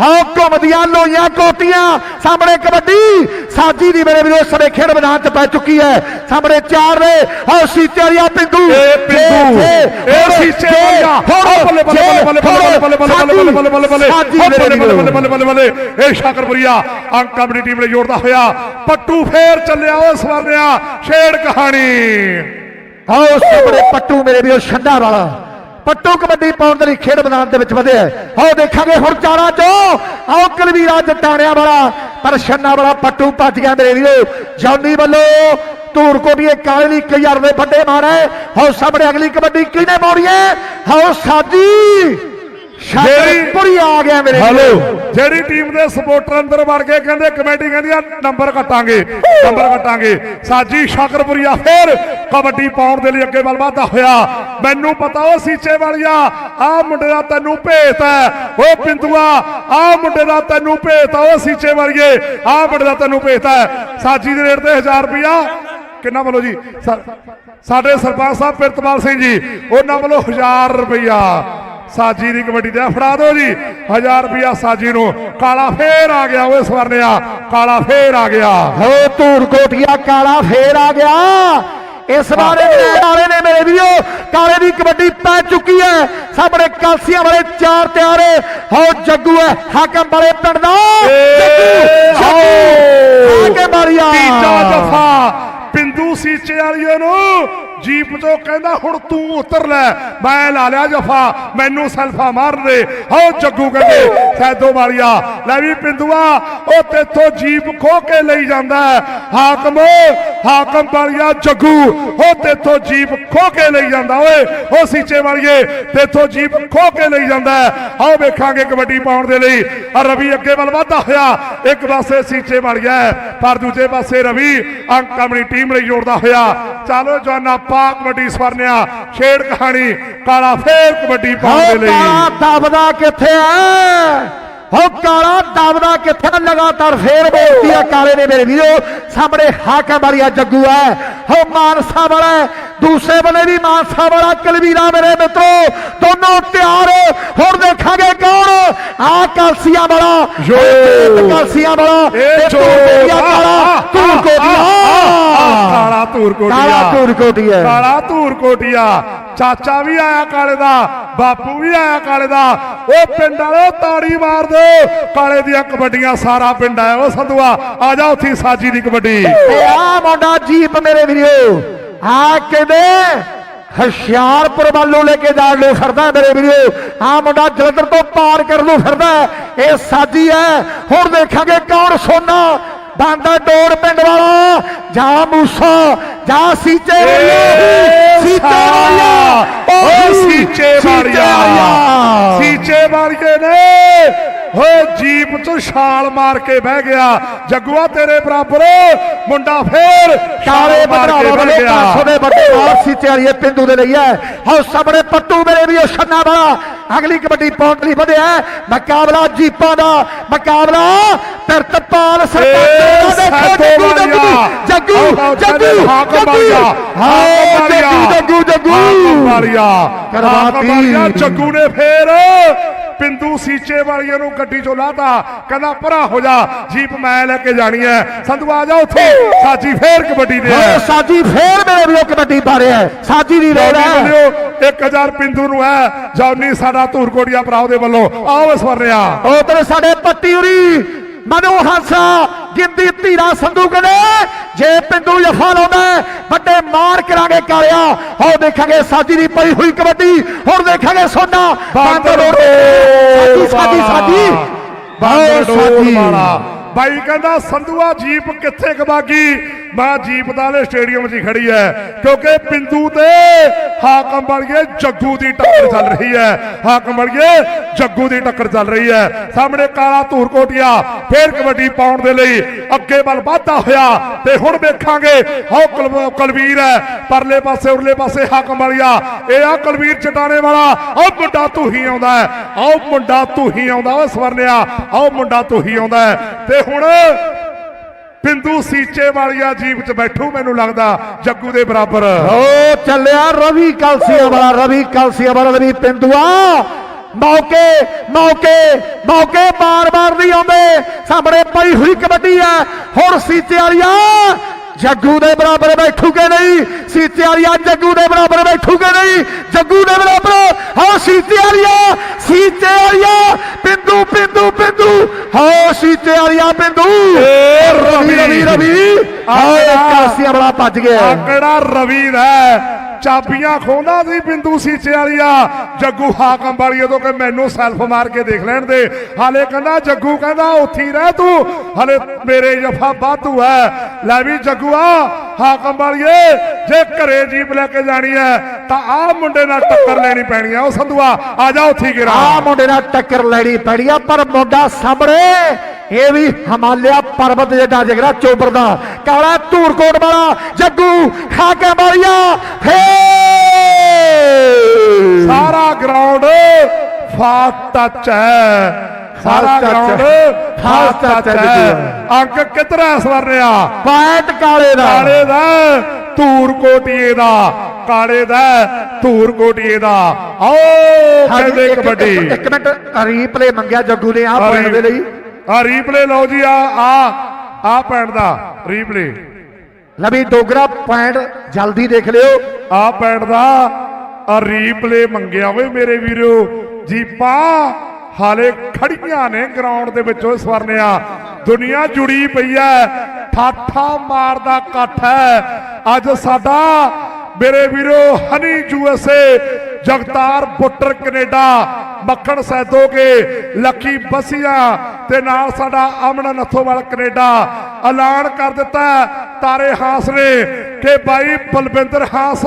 ਆਓ ਘੁੰਮਦੀਆਂ ਲੋਈਆਂ ਕੋਟੀਆਂ ਸਾਹਮਣੇ ਕਬੱਡੀ ਸਾਜੀ ਦੀ ਮੇਰੇ ਵੀਰੋ ਸਾਰੇ ਖੇਡ ਮੈਦਾਨ ਚ ਪੈ ਚੁੱਕੀ ਹੈ ਸਾਹਮਣੇ ਚਾਰ ਨੇ ਆਓ ਸੀਚਰੀਆ ਪਿੰਦੂ ਇਹ ਪਿੰਦੂ ਇਹ ਸੀਚੇ ਵਾਲਿਆ ਹੋ ਬੱਲੇ ਬੱਲੇ ਬੱਲੇ ਬੱਲੇ ਬੱਲੇ ਬੱਲੇ ਬੱਲੇ ਬੱਲੇ ਬੱਲੇ ਬੱਲੇ ਬੱਲੇ ਹੋ ਬੱਲੇ ਬੱਲੇ। ਬੱਲੇ ਬੱਲੇ ਬੱਲੇ ਬੱਲੇ ਇਹ ਸ਼ਾਕਰਪੁਰੀਆ ਅੰਕ ਆਪਣੀ ਟੀਮ ਨੇ ਜੋੜਦਾ ਹੋਇਆ ਪੱਟੂ ਫੇਰ ਚੱਲਿਆ ਉਹ ਸਵਰਨਿਆ ਛੇੜ ਕਹਾਣੀ ਆਓ ਸਾਹਮਣੇ ਪੱਟੂ ਮੇਰੇ ਵੀਰੋ, ਛੰਡਾ ਵਾਲਾ। ਪੱਟੂ ਕਬੱਡੀ ਪਾਉਣ ਦੇ ਲਈ ਖੇਡ ਮੈਦਾਨ ਦੇ ਵਿੱਚ ਵਧਿਆ ਆਓ ਦੇਖਾਂਗੇ ਹੁਣ ਚਾਰਾਂ ਚੋਂ। ਆਓ ਕਲਵੀਰਾ ਜਟਾਣਿਆਂ ਵਾਲਾ, ਪਰ ਛੰਨਾ ਵਾਲਾ ਪੱਟੂ ਭੱਜ ਗਿਆ ਮੇਰੇ ਵੀਰੋ। ਜੌਨੀ ਵੱਲੋਂ ਧੂਰ ਕੋਟੀਏ ਕਾਲੇ ਲਈ ਕਈ ਹਜ਼ਾਰ ਦੇ ਵੱਡੇ ਮਾਰੇ ਆਓ ਸਾਹਮਣੇ ਅਗਲੀ ਕਬੱਡੀ ਕਿਹਨੇ ਪਾਉਣੀ ਹੈ ਆਓ ਸਾਜੀ ਜਿਹੜੀ- ਪੂਰੀ ਆ ਗਿਆ ਮੇਰੇ ਹੈਲੋ ਜਿਹੜੀ ਟੀਮ ਦੇ ਸਪੋਰਟਰ ਅੰਦਰ ਵੜ ਕੇ ਕਹਿੰਦੇ ਕਮੇਟੀ ਕਹਿੰਦੀ ਆ ਨੰਬਰ ਕੱਟਾਂਗੇ ਨੰਬਰ ਕੱਟਾਂਗੇ। ਸਾਜੀ ਸ਼ਾਕਰਪੁਰੀਆ ਫੇਰ ਕਬੱਡੀ ਪਾਉਣ ਦੇ ਲਈ ਅੱਗੇ ਵੱਲ ਵਧਦਾ ਹੋਇਆ। ਮੈਨੂੰ ਪਤਾ ਉਹ ਸੀਚੇ ਵਾਲੀਆ ਆ ਮੁੰਡੇ ਦਾ ਤੈਨੂੰ ਭੇਤ ਹੈ। ਉਹ ਪਿੰਦੂਆ ਆ ਮੁੰਡੇ ਦਾ ਤੈਨੂੰ ਆ ਉਹ ਸੀਚੇ ਵਾਲੀਏ ਆ ਮੁੰਡੇ ਦਾ ਤੈਨੂੰ ਭੇਤ ਹੈ। ਸਾਜੀ ਦੇ ਰੇਟ ਤੇ 1000 ਰੁਪਿਆ ਕਿੰਨਾ ਵੱਲੋਂ ਜੀ? ਸਾਡੇ ਸਰਪੰਚ ਸਾਹਿਬ ਪ੍ਰਿਤਪਾਲ ਸਿੰਘ ਜੀ ਉਹਨਾਂ ਵੱਲੋਂ 1000 ਰੁਪਿਆ ਸਾਜੀ ਦੀ ਕਬੱਡੀ ਤੇ ਫੜਾ ਦਿਓ ਜੀ। 1000 ਰੁਪਿਆ ਸਾਜੀ ਨੂੰ। ਕਾਲਾ ਫੇਰ ਆ ਗਿਆ ਓਏ ਸਵਰਨਿਆ। ਕਾਲਾ ਫੇਰ ਆ ਗਿਆ। ਹੋ ਧੂਰ ਕੋਟੀਆ ਕਾਲਾ ਫੇਰ ਆ ਗਿਆ। ਇਸ ਬਾਰੇ ਵਾਲੇ ਨੇ ਮੇਰੇ ਵੀਰੋ ਕਾਲੇ ਦੀ ਕਬੱਡੀ ਪੈ ਚੁੱਕੀ ਹੈ। ਸਾਹਮਣੇ ਕਾਲਸੀਆਂ ਵਾਲੇ ਚਾਰ ਤਿਆਰ ਹੋ। ਜੱਗੂ ਹੈ ਹਾਕਮ ਵਾਲੇ ਪਿੰਡ ਦਾ। ਜੱਗੂ। ਹਾਕਮ ਵਾਲੀਆ। ਤੀਜਾ ਜਫਾ ਪਿੰਦੂ ਸੀਚੇ ਵਾਲੀਏ ਨੂੰ। ਜੀਪ ਤੋਂ ਕਹਿੰਦਾ, ਹੁਣ ਤੂੰ ਉਤਰ ਲੈ, ਮੈਂ ਲਾ ਲਿਆ ਜਫਾ, ਮੈਨੂੰ ਸਲਫਾ ਮਾਰ ਦੇ। ਹੋ ਜੱਗੂ ਕਹਿੰਦੇ, ਸੈਦੋ ਵਾਲੀਆ ਲੈ ਵੀ ਪਿੰਦੂਆ, ਉਹ ਤੇਥੋਂ ਜੀਪ ਖੋ ਕੇ ਲਈ ਜਾਂਦਾ ਹਾਕਮ ਹਾਕਮ ਵਾਲੀਆ ਜੱਗੂ, ਉਹ ਤੇਥੋਂ ਜੀਪ ਖੋ ਕੇ ਲਈ ਜਾਂਦਾ ਓਏ, ਉਹ ਸੀਚੇ ਵਾਲੀਏ ਤੇਥੋਂ ਜੀਪ ਖੋ ਕੇ ਲਈ ਜਾਂਦਾ ਆਓ ਵੇਖਾਂਗੇ ਕਬੱਡੀ ਪਾਉਣ ਦੇ ਲਈ। ਆ ਰਵੀ ਅੱਗੇ ਵੱਲ ਵਧਦਾ ਹੋਇਆ, ਇੱਕ ਪਾਸੇ ਸੀਚੇ ਵਾਲੀਆ ਪਰ ਦੂਜੇ ਪਾਸੇ ਰਵੀ ਅੰਕ ਆਪਣੀ ਟੀਮ ਲਈ ਜੋੜਦਾ ਹੋਇਆ। ਚਲੋ ਜਵਾਨਾ ਪਾ ਕਬੱਡੀ ਸਵਰਨਿਆ ਛੇੜ ਕਹਾਣੀ ਕਾਲਾ ਫੇਰ ਕਬੱਡੀ ਪਾਉਣ ਦੇ ਲਈ ਕਾਲਾ ਦਬਦਾ ਕਿੱਥੇ ਹੈ ਹੋ ਕਾਲਾ ਦਬਦਾ ਕਿੱਥੇ? ਲਗਾਤਾਰ ਫੇਰ ਬੇਨਤੀ ਹੈ ਕਾਲੇ ਨੇ ਮੇਰੇ ਵੀਰੋ ਸਾਹਮਣੇ ਹਾਕਮ ਵਾਲੀਆ ਜੱਗੂ ਹੈ ਹੋ ਮਾਨਸਾ ਵਾਲਾ। ਦੂਸਰੇ ਬੰਨੇ ਵੀ ਮਾਨਸਾ ਵਾਲਾ ਕਲਵੀਰਾ ਮੇਰੇ ਮਿੱਤਰੋ ਦੋਨੋਂ ਤਿਆਰ ਹੁਣ ਦੇਖਾਂਗੇ ਕੌਣ? ਆ ਕਾਲਸੀਆਂ ਵਾਲਾ ਜੋ। ਕਾਲਸੀਆਂ ਵਾਲਾ ਇਹ ਜੋ। ਧੂਰ ਕਾਲਾ ਧੂਰ ਕਾਲਾ ਧੂਰ ਕੋਟੀਆ ਕਾਲਾ ਧੂਰ ਕੋਟੀਆ ਕਾਲਾ ਧੂਰ ਕੋਟੀਆ ਚਾਚਾ ਵੀ ਆਇਆ ਕਾਲੇ ਦਾ ਬਾਪੂ ਵੀ ਆਇਆ ਕਾਲੇ ਦਾ। ਉਹ ਪਿੰਡ ਵਾਲੋ ਤਾੜੀ ਮਾਰ ਦਿਓ। ਕਾਲੇ ਦੀਆਂ ਕਬੱਡੀਆਂ ਸਾਰਾ ਪਿੰਡ ਆਇਆ। ਉਹ ਸੰਧੂਆ ਆ ਜਾ ਉੱਥੇ ਸਾਜੀ ਦੀ ਕਬੱਡੀ। ਤੇ ਆ ਮੁੰਡਾ ਜੀਪ ਮੇਰੇ ਵੀਰੋ। ਆ ਕਹਿੰਦੇ? ਹੁਸ਼ਿਆਰਪੁਰ ਵੱਲੋਂ ਲੈ ਕੇ ਜਾਣ ਨੂੰ ਫਿਰਦਾ ਮੇਰੇ ਵੀਰੋ। ਆ ਮੁੰਡਾ ਜਲੰਧਰ ਤੋਂ ਪਾਰ ਕਰਨ ਨੂੰ ਫਿਰਦਾ ਇਹ ਸਾਜੀ ਹੈ। ਹੁਣ ਦੇਖਾਂਗੇ ਕੌਣ ਸੋਨਾ। ਬਾਂਦਾ ਡੋਰ ਪਿੰਡ ਵਾਲਾ। ਜਾਂ ਮੂਸਾ ਜਾਂ ਸੀਚੇ ਵਾਲੀਆ। ਸੀਚੇ ਵਾਲੀਆ। ਓ ਸੀਚੇ ਵਾਲੀਆ। ਸੀਚੇ ਵਾਲੀਏ ਨੇ। ਓਏ ਜੀਪ ਤੋਂ ਛਾਲ ਮਾਰ ਕੇ ਬਹਿ ਗਿਆ ਜੱਗੂਆ ਤੇਰੇ ਬਰਾਬਰ ਮੁੰਡਾ ਫੇਰ ਕਾਲੇ ਬਹਿ ਵਾਲੇ ਪਾਸੋਂ ਦੇ ਵੱਡੇ ਨਾਲ ਸੀਚੇ ਵਾਲੀਏ ਪਿੰਡੂ ਦੇ ਲਈ ਹੈ ਹਉ ਸਾਹਮਣੇ ਪੱਟੂ ਮੇਰੇ ਵੀ ਛੰਨਾ ਵਾਲਾ ਅਗਲੀ ਕਬੱਡੀ ਪਾਉਣ ਲਈ ਵਧਿਆ ਹੈ। ਮੁਕਾਬਲਾ ਜੀਪਾਂ ਦਾ ਮੁਕਾਬਲਾ ਤਰਤਪਾਲ ਸਰਪੰਚ ਦਾ ਦੇਖੋ ਜੱਗੂ। ਜੱਗੂ ਜੱਗੂ ਹਾਕਮ। ਹਾਂ ਵਾਲੀਆ। ਜੱਗੂ ਜੱਗੂ ਕਰਵਾਤੀ। ਜੱਗੂ ਨੇ ਫੇਰ ਪਿੰਦੂ ਸੀਚੇ ਵਾਲੀਏ ਨੂੰ ਗੱਡੀ ਚੋਂ ਲਾਤਾ। ਕਹਿੰਦਾ ਪਰਾਂ ਹੋ ਜਾ ਜੀਪ ਮੈਂ ਲੈ ਕੇ ਜਾਣੀ ਹੈ। ਸੰਧੂ ਆ ਜਾ ਉੱਥੇ। ਸਾਜੀ ਫੇਰ ਕਬੱਡੀ ਦੇ ਹਾਂ ਸਾਜੀ ਫੇਰ ਮੇਰੇ ਵੀ ਕਬੱਡੀ ਪਾ ਰਿਹਾ ਹੈ। ਸਾਜੀ ਦੀ ਹੈ ਵੱਲੋਂ 1000 ਪਿੰਦੂ ਨੂੰ ਹੈ। ਜੌਨੀ ਸਾਡਾ ਧੂਰਕੋਟੀਆ ਭਰਾਓ ਦੇ ਵੱਲੋਂ। ਆਓ ਸਵਰਨਿਆ ਉਧਰ ਸਾਡੇ ਪੱਟੀ ਉਰੀ ਮਨੂ ਹਾਸਾ ਗਿੰਦੀ ਧੀਰਾ ਸੰਧੂ ਕਹਿੰਦੇ ਜੇ ਪਿੰਡੂ ਜਫਾ ਲਾਉਂਦਾ ਵੱਡੇ ਮਾਰ ਕਰਾਂਗੇ ਕਾਲਿਆ। ਹੋ ਦੇਖਾਂਗੇ ਸਾਜੀ ਦੀ ਪਈ ਹੋਈ ਕਬੱਡੀ ਹੁਣ ਦੇਖਾਂਗੇ ਸੋਨਾ। ਬਾਂਦਰ ਸਾਜੀ ਸਾਜੀ ਸਾਜੀ ਬਾਂਦਰ ਬਾਈ ਕਹਿੰਦਾ ਸੰਧੂਆ ਜੀਪ ਕਿੱਥੇ ਕਬਾਗੀ ਮੈਂ ਜੀਪ ਦਾ ਸਟੇਡੀਅਮ 'ਚ ਖੜੀ ਹੈ ਕਿਉਂਕਿ ਪਿੰਦੂ ਤੇ ਹਾਕਮ ਬੜਗੇ ਜੱਗੂ ਦੀ ਟੱਕਰ ਚੱਲ ਰਹੀ ਹੈ ਹਾਕਮ ਬੜਗੇ ਜੱਗੂ ਦੀ ਟੱਕਰ ਚੱਲ ਰਹੀ ਹੈ ਸਾਹਮਣੇ ਕਾਲਾ ਧੂਰ ਕੋਟਿਆ, ਫੇਰ ਕਬੱਡੀ ਪਾਉਣ ਦੇ ਲਈ ਅੱਗੇ ਵੱਲ ਵਾਧਾ ਹੋਇਆ, ਤੇ ਹੁਣ ਵੇਖਾਂਗੇ ਹੋ ਕੁਲਵ- ਕੁਲਵੀਰ ਹੈ ਪਰਲੇ ਪਾਸੇ, ਉਰਲੇ ਪਾਸੇ ਹਾਕਮ ਵਾਲੀਆ ਇਹ ਆ ਕੁਲਵੀਰ ਚਟਾਣੇ ਵਾਲਾ, ਆਹ ਮੁੰਡਾ ਤੂੰ ਹੀ ਆਉਂਦਾ ਆਓ ਮੁੰਡਾ ਤੂੰ ਹੀ ਆਉਂਦਾ ਓਏ ਸਵਰਨਿਆ ਆਓ ਮੁੰਡਾ ਤੂੰ ਹੀ ਆਉਂਦਾ ਹੈ ਤੇ ਹੁਣ ਪਿੰਦੂ ਸੀਚੇ ਵਾਲੀਆ ਜੀਪ 'ਚ ਬੈਠੂ, ਮੈਨੂੰ ਲੱਗਦਾ ਜੱਗੂ ਦੇ ਬਰਾਬਰ। ਓ ਚੱਲਿਆ ਰਵੀ ਕਲਸੀਆ ਵਾਲਾ, ਰਵੀ ਕਲਸੀਆ ਵਾਲਾ ਰਵੀ ਪਿੰਦੂਆ। ਮੌਕੇ ਮੌਕੇ ਮੌਕੇ ਬਾਰ-ਬਾਰ ਨਹੀਂ ਆਉਂਦੇ। ਸਾਹਮਣੇ ਪਈ ਹੋਈ ਕਬੱਡੀ ਹੈ, ਹੁਣ ਸੀਚੇ ਵਾਲੀਆ ਜੱਗੂ ਦੇ ਬਰਾਬਰ ਬੈਠੂਗੇ ਨਹੀਂ ਸੀਤੇ ਵਾਲੀਆ ਜੱਗੂ ਦੇ ਬਰਾਬਰ ਬੈਠੂਗੇ ਨਹੀਂ ਜੱਗੂ ਦੇ ਬਰਾਬਰ ਹਾਂ ਸੀਤੇ ਵਾਲੀਆ ਸੀਤੇ ਵਾਲੀਆ ਪਿੰਦੂ ਪਿੰਦੂ ਪਿੰਦੂ ਹਾਂ ਸੀਤੇ ਵਾਲੀਆ ਪਿੰਦੂ। ਰਵੀ। ਰਵੀ ਰਵੀ ਆਹ ਕਲਸੀਆ ਵਾਲਾ ਭੱਜ ਗਿਆ। ਆ ਕਿਹੜਾ ਰਵੀ ਦਾ? ਚਾਬੀਆਂ ਖੋਂਦਾ ਸੀ ਬਿੰਦੂ ਸੀਚੇ ਵਾਲੀਆ। ਜੱਗੂ ਹਾਕਮ ਵਾਲੀਏ ਤੋਂ ਕਿ ਮੈਨੂੰ ਸੈਲਫ ਮਾਰ ਕੇ ਦੇਖ ਲੈਣ ਦੇ। ਹਾਲੇ ਕਹਿੰਦਾ, ਜੱਗੂ ਕਹਿੰਦਾ, ਉੱਥੇ ਰਹਿ ਤੂੰ। ਹਾਲੇ ਮੇਰੇ ਜਫਾ ਵਾਧੂ ਹੈ। ਲੈ ਵੀ ਜੱਗੂਆ, ਹਾਕਮ ਵਾਲੀਏ, ਜੇ ਘਰੇ ਜੀਪ ਲੈ ਕੇ ਜਾਣੀ ਹੈ ਤਾਂ ਆਹ ਮੁੰਡੇ ਨਾਲ ਟੱਕਰ ਲੈਣੀ ਪੈਣੀ ਹੈ ਉਹ ਸੰਧੂਆ ਆ ਜਾ ਉੱਥੇ ਗਿਰਾ। ਆ ਮੁੰਡੇ ਨਾਲ ਟੱਕਰ ਲੈਣੀ ਪੈਣੀ ਆ ਪਰ ਮੁੰਡਾ ਸਾਹਮਣੇ ਇਹ ਵੀ ਹਿਮਾਲਿਆ ਪਰਬਤ ਜਿਹੜਾ ਜਿਗਰਾ ਚੋਬਰ ਦਾ। ਕਾਲਾ ਧੂਰਕੋਟ ਵਾਲਾ ਜੱਗੂ ਖਾਕੇ ਮਾਰੀਆ ਫੇ ਸਾਰਾ ਗਰਾਊਂਡ ਫਾਸਟ ਟੱਚ ਹੈ। ਸਾਰਾ ਗਰਾਊਂਡ touch ਟੱਚ ਹੈ ਅੰਕ ਕਿਧਰ ਹੈ ਸਵਰਨਿਆ ਪੈਟ ਕਾਲੇ ਦਾ। ਕਾਲੇ ਦਾ ਧੂਰ ਕੋਟੀਏ ਦਾ। ਕਾਲੇ ਦਾ ਧੂਰ ਕੋਟੀਏ ਦਾ। ਆਓ ਕਹਿੰਦੇ ਕਬੱਡੀ। ਇੱਕ- ਇੱਕ ਮਿੰਟ ਰੀਪਲੇ ਮੰਗਿਆ ਜੱਗੂ ਨੇ ਆ ਪੁਆਇੰਟ ਦੇ ਲਈ। ਆ ਰੀਪਲੇ ਲਓ ਜੀ ਆ ਆ ਆ ਪੈਣ ਦਾ ਰੀਪਲੇ ਲਵੀ ਡੋਗਰਾ ਪੁਆਇੰਟ ਜਲਦੀ ਦੇਖ ਲਿਓ। ਆ ਪੈਣ ਦਾ ਆ ਰੀਪਲੇ ਮੰਗਿਆ ਓਏ ਮੇਰੇ ਵੀਰੋ। ਜੀਪਾਂ ਹਾਲੇ ਖੜੀਆਂ ਨੇ ਗਰਾਊਂਡ ਦੇ ਵਿੱਚੋਂ ਸਵਰਨਿਆ। ਦੁਨੀਆ ਜੁੜੀ ਪਈ ਐ। ਠਾਠਾ ਮਾਰਦਾ ਇਕੱਠ ਹੈ ਅੱਜ ਸਾਡਾ ਮੇਰੇ ਵੀਰੋ ਹਨੀ ਯੂਐਸਏ ਜਗਤਾਰ ਬੁੱਟਰ ਕੈਨੇਡਾ, ਮੱਖਣ ਸੈਦੋਗੇ ਲੱਕੀ ਬਸੀਆ ਤੇ ਨਾਲ ਸਾਡਾ ਅਮਨ ਨੱਥੋਵਾਲ ਕੈਨੇਡਾ। ਐਲਾਨ ਕਰ ਦਿੱਤਾ ਤਾਰੇ ਹਾਸ ਨੇ ਕਿ ਬਾਈ Balwinder Haas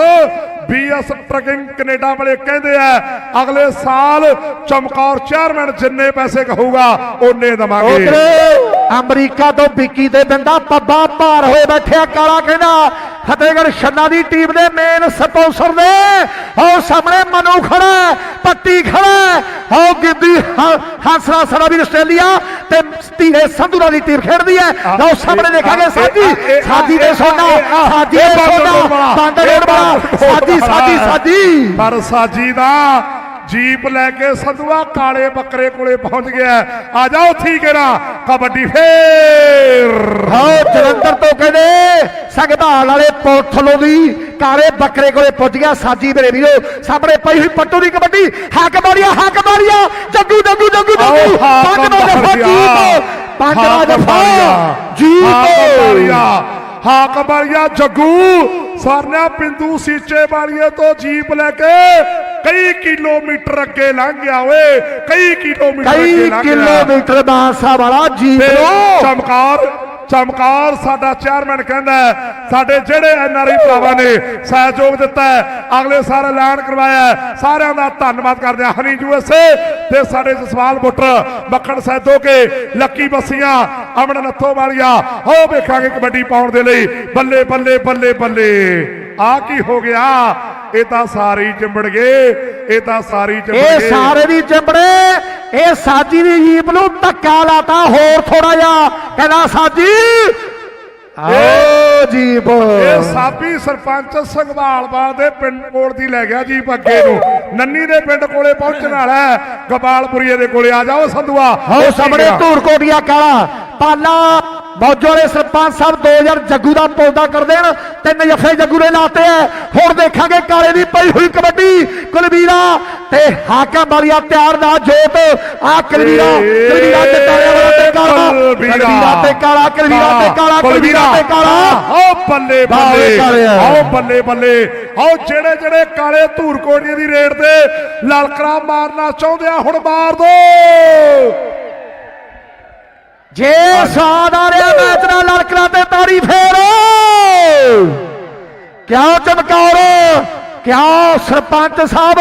B S trucking Canada ਵਾਲੇ ਕਹਿੰਦੇ ਆ, ਅਗਲੇ ਸਾਲ ਚਮਕੌਰ ਚੇਅਰਮੈਨ ਜਿੰਨੇ ਪੈਸੇ ਕਹੂਗਾ, ਉਹਨੇ ਦਵਾਂਗੇ। ਅਮਰੀਕਾ ਤੋਂ ਵਿੱਕੀ ਦੇ ਬੰਦਾ ਪੱਬਾ ਭਾਰ ਹੋ ਬੈਠਿਆ ਕਾਲਾ ਕਹਿੰਦਾ ਫਤਿਹਗੜ੍ਹ ਛੰਨਾ ਦੀ ਟੀਮ ਦੇ ਮੇਨ ਸਪਾਂਸਰ ਨੇ। ਉਹ ਸਾਹਮਣੇ ਮਨੂ ਖੜਾ ਪੱਟੀ ਖੜਾ ਹੈ, ਉਹ ਗਿੱਦੀ ਹਾਸਰਾ ਸਰਾ ਵੀ ਆਸਟ੍ਰੇਲੀਆ ਤੇ ਧੀਰੇ ਸੰਧੂਰਾ ਦੀ ਟੀਮ ਖੇਡਦੀ ਹੈ। ਲਓ ਸਾਹਮਣੇ ਦੇਖਾਂਗੇ ਸਾਜੀ ਸਾਜੀ ਦੇ ਸੋਨਾ ਸਾਜੀ ਦੇ ਸੋਨਾ ਬਾਂਦਰ ਰੋਡ ਵਾਲਾ ਸਾਜੀ ਸਾਜੀ ਸਾਜੀ। ਪਰ ਸਾਜੀ ਦਾ ਜੀਪ ਲੈ ਕੇ ਸੰਧੂਆ ਕਾਲੇ ਬੱਕਰੇ ਕੋਲੇ ਪਹੁੰਚ ਗਿਆ ਆ ਜਾ ਉੱਥੇ ਕੇਰਾ ਕਬੱਡੀ ਫੇਰ। ਹਾਂ ਜਲੰਧਰ ਤੋਂ ਕਹਿੰਦੇ ਸੰਗਭਾਲ ਵਾਲੇ ਪੋਥਲੋ ਦੀ ਕਾਲੇ ਬੱਕਰੇ ਕੋਲੇ ਪੁੱਜ ਗਿਆ ਸਾਜੀ ਮੇਰੇ ਵੀਰੋ। ਸਾਹਮਣੇ ਪਈ ਹੋਈ ਪੱਟੂ ਦੀ ਕਬੱਡੀ। ਹੱਕ ਮਾਰਿਆ ਹੱਕ ਮਾਰਿਆ। ਜੱਗੂ ਜੱਗੂ ਜੱਗੂ ਜੱਗੂ। ਪੰਜ ਮਾਰਿਆ। ਜੀਤ। ਪੰਜ ਮਾਰਿਆ। ਹਾਕਮ ਜੀਤ ਮਾਰਿਆ। ਹਾਕਮ ਮਾਰਿਆ ਜੱਗੂ। ਸਰਨਾ ਪਿੰਦੂ ਸੀਚੇ ਵਾਲੀਏ ਤੋਂ ਜੀਪ ਲੈ ਕੇ ਕਈ ਕਿਲੋਮੀਟਰ ਅੱਗੇ ਲੰਘ ਗਿਆ ਓਏ ਕਈ ਕਿਲੋਮੀਟਰ ਅੱਗੇ ਕਈ ਲੰਘ ਗਿਆ। ਕਿਲੋਮੀਟਰ ਬਾਸਾ ਵਾਲਾ ਤੇ ਲੋ ਚਮਕਾਰ ਚਮਕਾਰ ਸਾਡਾ ਚੇਅਰਮੈਨ ਕਹਿੰਦਾ ਸਾਡੇ ਜਿਹੜੇ ਐਨਆਰਆਈ ਭਰਾਵਾਂ ਨੇ ਸਹਿਯੋਗ ਦਿੱਤਾ ਅਗਲੇ ਸਾਲ ਐਲਾਨ ਕਰਵਾਇਆ ਸਾਰਿਆਂ ਦਾ ਧੰਨਵਾਦ ਕਰਦੇ ਹਾਂ। ਹਨੀ ਯੂਐਸਏ ਤੇ ਸਾਡੇ ਜਸਵਾਲ ਬੁੱਟਰ ਮੱਖਣ ਸੈਦੋ ਕੇ ਲੱਕੀ ਬੱਸੀਆਂ ਅਮਨ ਨੱਥੋ ਵਾਲੀਆਂ ਹੋ ਵੇਖਾਂਗੇ ਕਬੱਡੀ ਪਾਉਣ ਦੇ ਲਈ। ਬੱਲੇ ਬੱਲੇ ਬੱਲੇ ਬੱਲੇ। ਆ ਕੀ ਹੋ ਗਿਆ? ਇਹ ਤਾਂ ਸਾਰੇ ਹੀ ਚਿੰਬੜ ਗਏ ਇਹ ਤਾਂ ਸਾਰੇ ਹੀ ਚਿੰਬੜ ਇਹ ਗਏ। ਸਾਰੇ ਦੀ ਚੰਬੜੇ। ਇਹ ਸਾਜੀ ਦੀ ਜੀਪ ਨੂੰ ਧੱਕਾ ਲਾਤਾ ਹੋਰ ਥੋੜਾ ਜਿਹਾ ਕਹਿੰਦਾ ਸਾਜੀ ਆਓ ਜੀਪ ਇਹ ਸਾਬੀ ਸਰਪੰਚ ਸੰਘਵਾਲਵਾਲ ਦੇ ਪਿੰਡ ਕੋਲ ਦੀ ਲੈ ਗਿਆ ਜੀ ਅੱਗੇ ਨੂੰ। ਨੰਨੀ ਦੇ ਪਿੰਡ ਕੋਲੇ ਪਹੁੰਚਣ ਵਾਲਾ ਹੈ। ਗੋਪਾਲਪੁਰੀਏ ਦੇ ਕੋਲੇ ਆ ਜਾਓ ਸੰਧੂਆ। ਹੋ ਸਾਹਮਣੇ ਧੂੜ ਕੋਟੀਆ ਕਾਲਾ। ਪਾਲਾ ਮੌਜੋ ਵਾਲੇ ਸਰਪੰਚ ਸਾਹਿਬ 2000 ਜੱਗੂ ਦਾ ਪੌਦਾ ਕਰ ਦੇਣ ਤਿੰਨ ਜਫੇ ਜੱਗੂ ਨੇ ਲਾਤੇ ਐ ਹੁਣ ਦੇਖਾਂਗੇ ਕਾਲੇ ਦੀ ਪਈ ਹੋਈ ਕਬੱਡੀ। ਕੁਲਵੀਰਾ ਤੇ ਹਾਕਮ ਵਾਲੀਆ ਤਿਆਰ ਦਾ ਜੋਤ। ਆ ਕੁਲਵੀਰਾ ਕੁਲਵੀਰਾ ਤੇ ਕੁਲਵੀਰਾ ਤੇ ਕਾਲਾ ਕੁਲਵੀਰਾ ਤੇ ਕਾਲਾ ਕੁਲਵੀਰਾ ਤੇ ਕਾਲਾ। ਆਓ ਬੱਲੇ ਬੱਲੇ। ਆਓ ਬੱਲੇ ਬੱਲੇ। ਆਓ ਜਿਹੜੇ ਜਿਹੜੇ ਕਾਲੇ ਧੂਰ ਕੋਟੀਆਂ ਦੀ ਰੇਡ ਤੇ ਲਲਕਰਾ ਮਾਰਨਾ ਚਾਹੁੰਦੇ ਆ ਹੁਣ ਮਾਰ ਦੋ। ਜੇ ਸਵਾਦ ਆ ਰਿਹਾ ਮੈਚ ਨਾਲ ਲੜਕਣਾ ਤੇ ਤਾੜੀ ਫੇਰ। ਕਿਉਂ ਚਮਕੌਰ ਕਿਉਂ ਸਰਪੰਚ ਸਾਹਿਬ?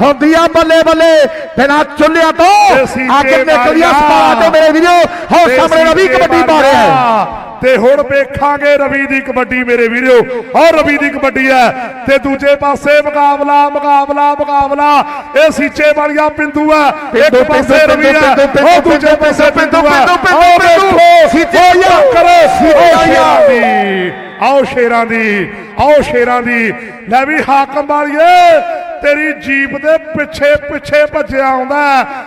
ਹੁੰਦੀ ਆ ਬੱਲੇ। ਬੱਲੇ ਬਿਨਾ ਚੁੱਲਿਆਂ ਤੋਂ ਦੇਸੀ ਅੱਗ ਕੇ ਨਿਕਲਦੀ ਆ ਮਾਰਿਆ। ਸਪਾਟ ਤੋਂ ਮੇਰੇ ਵੀਰੋ। ਹੋ ਸਾਹਮਣੇ ਰਵੀ ਕਬੱਡੀ ਪਾ ਰਿਹਾ ਹੈ। ਤੇ ਹੁਣ ਵੇਖਾਂਗੇ ਰਵੀ ਦੀ ਕਬੱਡੀ ਮੇਰੇ ਵੀਰੋ। ਔਰ ਰਵੀ ਦੀ ਕਬੱਡੀ ਹੈ। ਤੇ ਦੂਜੇ ਪਾਸੇ ਮੁਕਾਬਲਾ ਮੁਕਾਬਲਾ ਮੁਕਾਬਲਾ। ਇਹ ਸੀਚੇ ਵਾਲੀਆ ਪਿੰਦੂ ਹੈ। ਇੱਕ ਪਾਸੇ ਰਵੀ ਹੈ। ਉਹ ਦੂਜੇ ਪਾਸੇ ਪਿੰਦੂ, ਪਿੰਦੂ ਹੈ। ਪਿੰਦੂ, ਪਿੰਦੂ, ਆਓ ਪਿੰਦੂ, ਵੇਖੋ। ਸੀਚੇ ਉਹ ਟੱਕਰ, ਸੀਚੇ ਆਓ ਸ਼ੇਰਾਂ ਦੀ। ਆਓ ਸ਼ੇਰਾਂ ਦੀ। ਲੈ ਵੀ ਹਾਕਮ ਵਾਲੀਏ। ਤੇਰੀ ਜੀਪ ਦੇ ਪਿੱਛੇ ਪਿੱਛੇ ਭੱਜਿਆ ਆਉਂਦਾ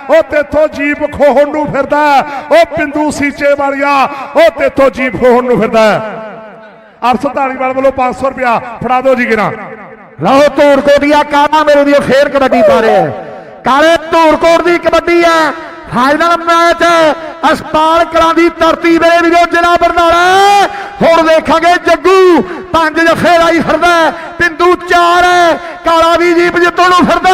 ਉਹ ਤੇਥੋਂ ਜੀਪ ਖੋਹਣ ਨੂੰ ਫਿਰਦਾ ਹੈ। ਉਹ ਪਿੰਦੂ ਸੀਚੇ ਵਾਲੀਆ, ਉਹ ਤੇਥੋਂ ਜੀਪ ਖੋਹਣ ਨੂੰ ਫਿਰਦਾ ਅਰਸ ਧਾਲੀਵਾਲ ਵੱਲੋਂ 500 ਰੁਪਿਆ ਫੜਾ ਦਿਓ ਜੀ ਗਿਰਾਂ। ਲਓ ਧੂੜਕੋਟੀਆ ਕਾਲਾ ਮੇਰੇ ਵੀਰੋ ਫੇਰ ਕਬੱਡੀ ਪਾ ਰਿਹਾ ਹੈ। ਕਾਲੇ ਧੂੜਕੋਟ ਦੀ ਕਬੱਡੀ ਹੈ। ਫਾਈਨਲ ਮੈਚ ਅਸਪਾਲ ਕਲਾਂ ਦੀ ਧਰਤੀ ਮੇਰੇ ਵੀਰੋ ਜ਼ਿਲ੍ਹਾ ਬਰਨਾਲਾ। ਹੁਣ ਦੇਖਾਂਗੇ ਜੱਗੂ ਪੰਜ ਜਫੇ ਲਾਈ ਫਿਰਦਾ ਪਿੰਦੂ ਚਾਰ ਹੈ ਕਾਲਾ ਵੀ ਜੀਪ ਜਿੱਤਣ ਨੂੰ ਫਿਰਦਾ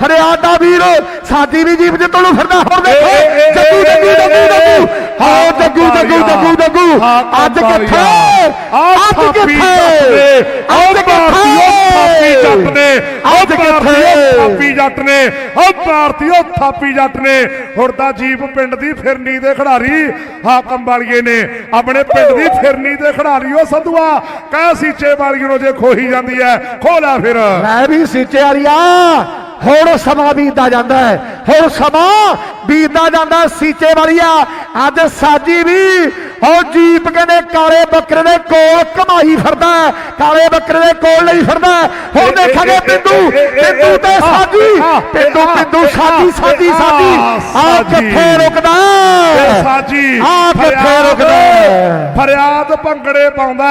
ਫਰਿਆਦ ਵੀਰ ਸਾਡੀ ਵੀ ਜੀਪ ਜਿੱਤਣ ਨੂੰ ਫਿਰਦਾ ਹੁਣ ਦੇਖੋ ਜੱਗੂ ਜੱਗੂ ਜੱਗੂ ਜੱਗੂ। ਹਾਂ ਜੱਗੂ ਜੱਗੂ ਜੱਗੂ ਜੱਗੂ। ਅੱਜ ਕਿੱਥੇ? ਅੱਜ ਕਿੱਥੇ? ਅੱਜ ਥਾਪੀ ਜੱਟ ਨੇ। ਅੱਜ ਕਿੱਥੇ? ਥਾਪੀ ਜੱਟ ਨੇ। ਉਹ ਭਾਰਤੀਓ ਥਾਪੀ ਜੱਟ ਨੇ। ਹੁਣ ਤਾਂ ਜੀਪ ਪਿੰਡ ਦੀ ਫਿਰਨੀ ਦੇ ਖਿਡਾਰੀ ਹਾਕਮ ਵਾਲੀਏ ਨੇ। ਆਪਣੇ ਪਿੰਡ ਦੀ ਫਿਰਨੀ ਦੇ ਖਿਡਾਰੀ ਉਹ ਸੰਧੂਆ। ਕਹਿ ਸੀਚੇ ਵਾਲੀਏ ਨੂੰ ਜੇ ਖੋਹੀ ਜਾਂਦੀ ਹੈ ਖੋਹ ਲੈ ਫਿਰ। ਮੈਂ ਵੀ ਸੀਚੇ ਵਾਲੀਆ ਹੁਣ ਸਮਾਂ ਬੀਤਦਾ ਜਾਂਦਾ ਹੈ। ਹੁਣ ਸਮਾਂ ਬੀਤਦਾ ਜਾਂਦਾ ਸੀਚੇ ਵਾਲੀਆ। ਅੱਜ ਸਾਜੀ ਵੀ ਉਹ ਜੀਪ ਕਹਿੰਦੇ ਕਾਲੇ ਬੱਕਰੇ ਦੇ ਕੋਲ ਕਮਾਈ ਫਿਰਦਾ ਕਾਲੇ ਬੱਕਰੇ ਦੇ ਕੋਲ ਲਈ ਫਿਰਦਾ। ਹੁਣ ਦੇਖਾਂਗੇ ਪਿੰਦੂ ਪਿੰਦੂ ਤੇ ਸਾਜੀ ਪਿੰਦੂ ਪਿੰਦੂ ਸਾਜੀ ਸਾਜੀ ਸਾਜੀ ਆ ਕਿੱਥੇ ਰੁਕਦਾ ਸਾਜੀ ਆ ਕਿੱਥੇ ਰੁਕਦਾ? ਫਰਿਆਦ ਭੰਗੜੇ ਪਾਉਂਦਾ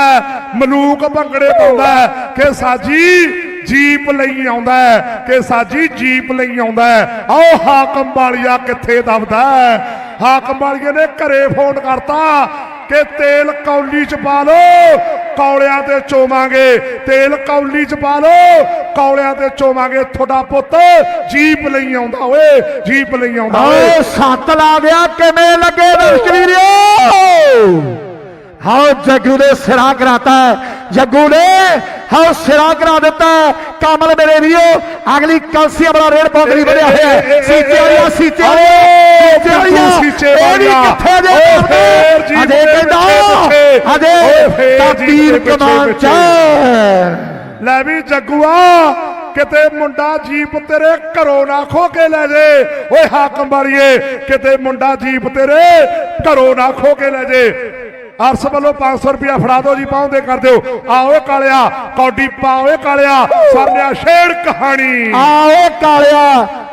ਮਲੂਕ ਭੰਗੜੇ ਪਾਉਂਦਾ ਕਿ ਸਾਜੀ ਜੀਪ ਲਈ ਆਉਂਦਾ ਹੈ ਕਿ ਸਾਜੀ ਜੀਪ ਲਈ ਆਉਂਦਾ ਹੈ। ਆਓ ਹਾਕਮ ਵਾਲੀਆ ਕਿੱਥੇ ਦਬਦਾ ਹੈ? ਹਾਕਮ ਵਾਲੀਏ ਨੇ ਘਰੇ ਫੋਨ ਕਰਤਾ ਕਿ ਤੇਲ ਕੌਲੀ ਚ ਪਾ ਲਓ ਕੌਲਿਆਂ ਤੇ ਚੋਵਾਂਗੇ। ਤੇਲ ਕੌਲੀ ਚ ਪਾ ਲਓ ਕੌਲਿਆਂ ਤੇ ਚੋਵਾਂਗੇ। ਤੁਹਾਡਾ ਪੁੱਤ ਜੀਪ ਲਈ ਆਉਂਦਾ ਓਏ ਜੀਪ ਲਈ ਆਉਂਦਾ ਓਏ। ਸੱਤ ਲਾ ਗਿਆ ਕਿਵੇਂ ਲੱਗੇ ਦਰਸ਼ਕ ਵੀਰੋ? ਹਾਂ ਜੱਗੂ ਨੇ ਸਿਰਾ ਕਰਾਤਾ ਹੈ। ਜੱਗੂ ਨੇ ਹਾਂ ਸਿਰਾ ਕਰਾ ਦਿੱਤਾ। ਕਮਲ ਮੇਰੇ ਵੀਰੋ ਅਗਲੀ ਕਲਸੀ ਵਾਲਾ ਰੇਡ ਪੌਂਗਲੀ ਵਧਿਆ ਹੋਇਆ ਹੈ। ਸੀਚੇ ਵਾਲਿਆ ਸੀਚੇ ਵਾਲਿਆ ਸੀਚੇ ਵਾਲਿਆ। ਕਿੱਥੇ ਜੇ ਓਏ ਫੇਰ ਜੀਪ ਅਜੇ ਦੇ ਕਹਿੰਦਾ। ਅਜੇ ਓਏ ਫੇਰ ਤਾਂ ਜੀਪ ਤੀਰ ਦੇ ਪਿੱਛੇ ਕਮਾਨ ਚ ਲੈ ਵੀ ਜੱਗੂਆ ਕਿਤੇ ਮੁੰਡਾ ਜੀਪ ਤੇਰੇ ਘਰੋਂ ਨਾ ਖੋ ਕੇ ਲੈ ਜੇ ਓਏ ਹਾਕਮ ਵਾਲੀਏ ਕਿਤੇ ਮੁੰਡਾ ਜੀਪ ਤੇਰੇ ਘਰੋਂ ਨਾ ਖੋ ਕੇ ਲੈ ਜੇ ਅਰਸ ਵੱਲੋਂ 500 ਰੁਪਿਆ ਫੜਾ ਦਿਓ ਜੀ ਪਾਉਂਦੇ ਕਰ ਦਿਓ। ਆਓ ਕਾਲਿਆ ਕੌਡੀ ਪਾਓਏ ਕਾਲਿਆ ਸਰਨਿਆ ਸ਼ੇਰ ਕਹਾਣੀ। ਆਏ ਕਾਲਿਆ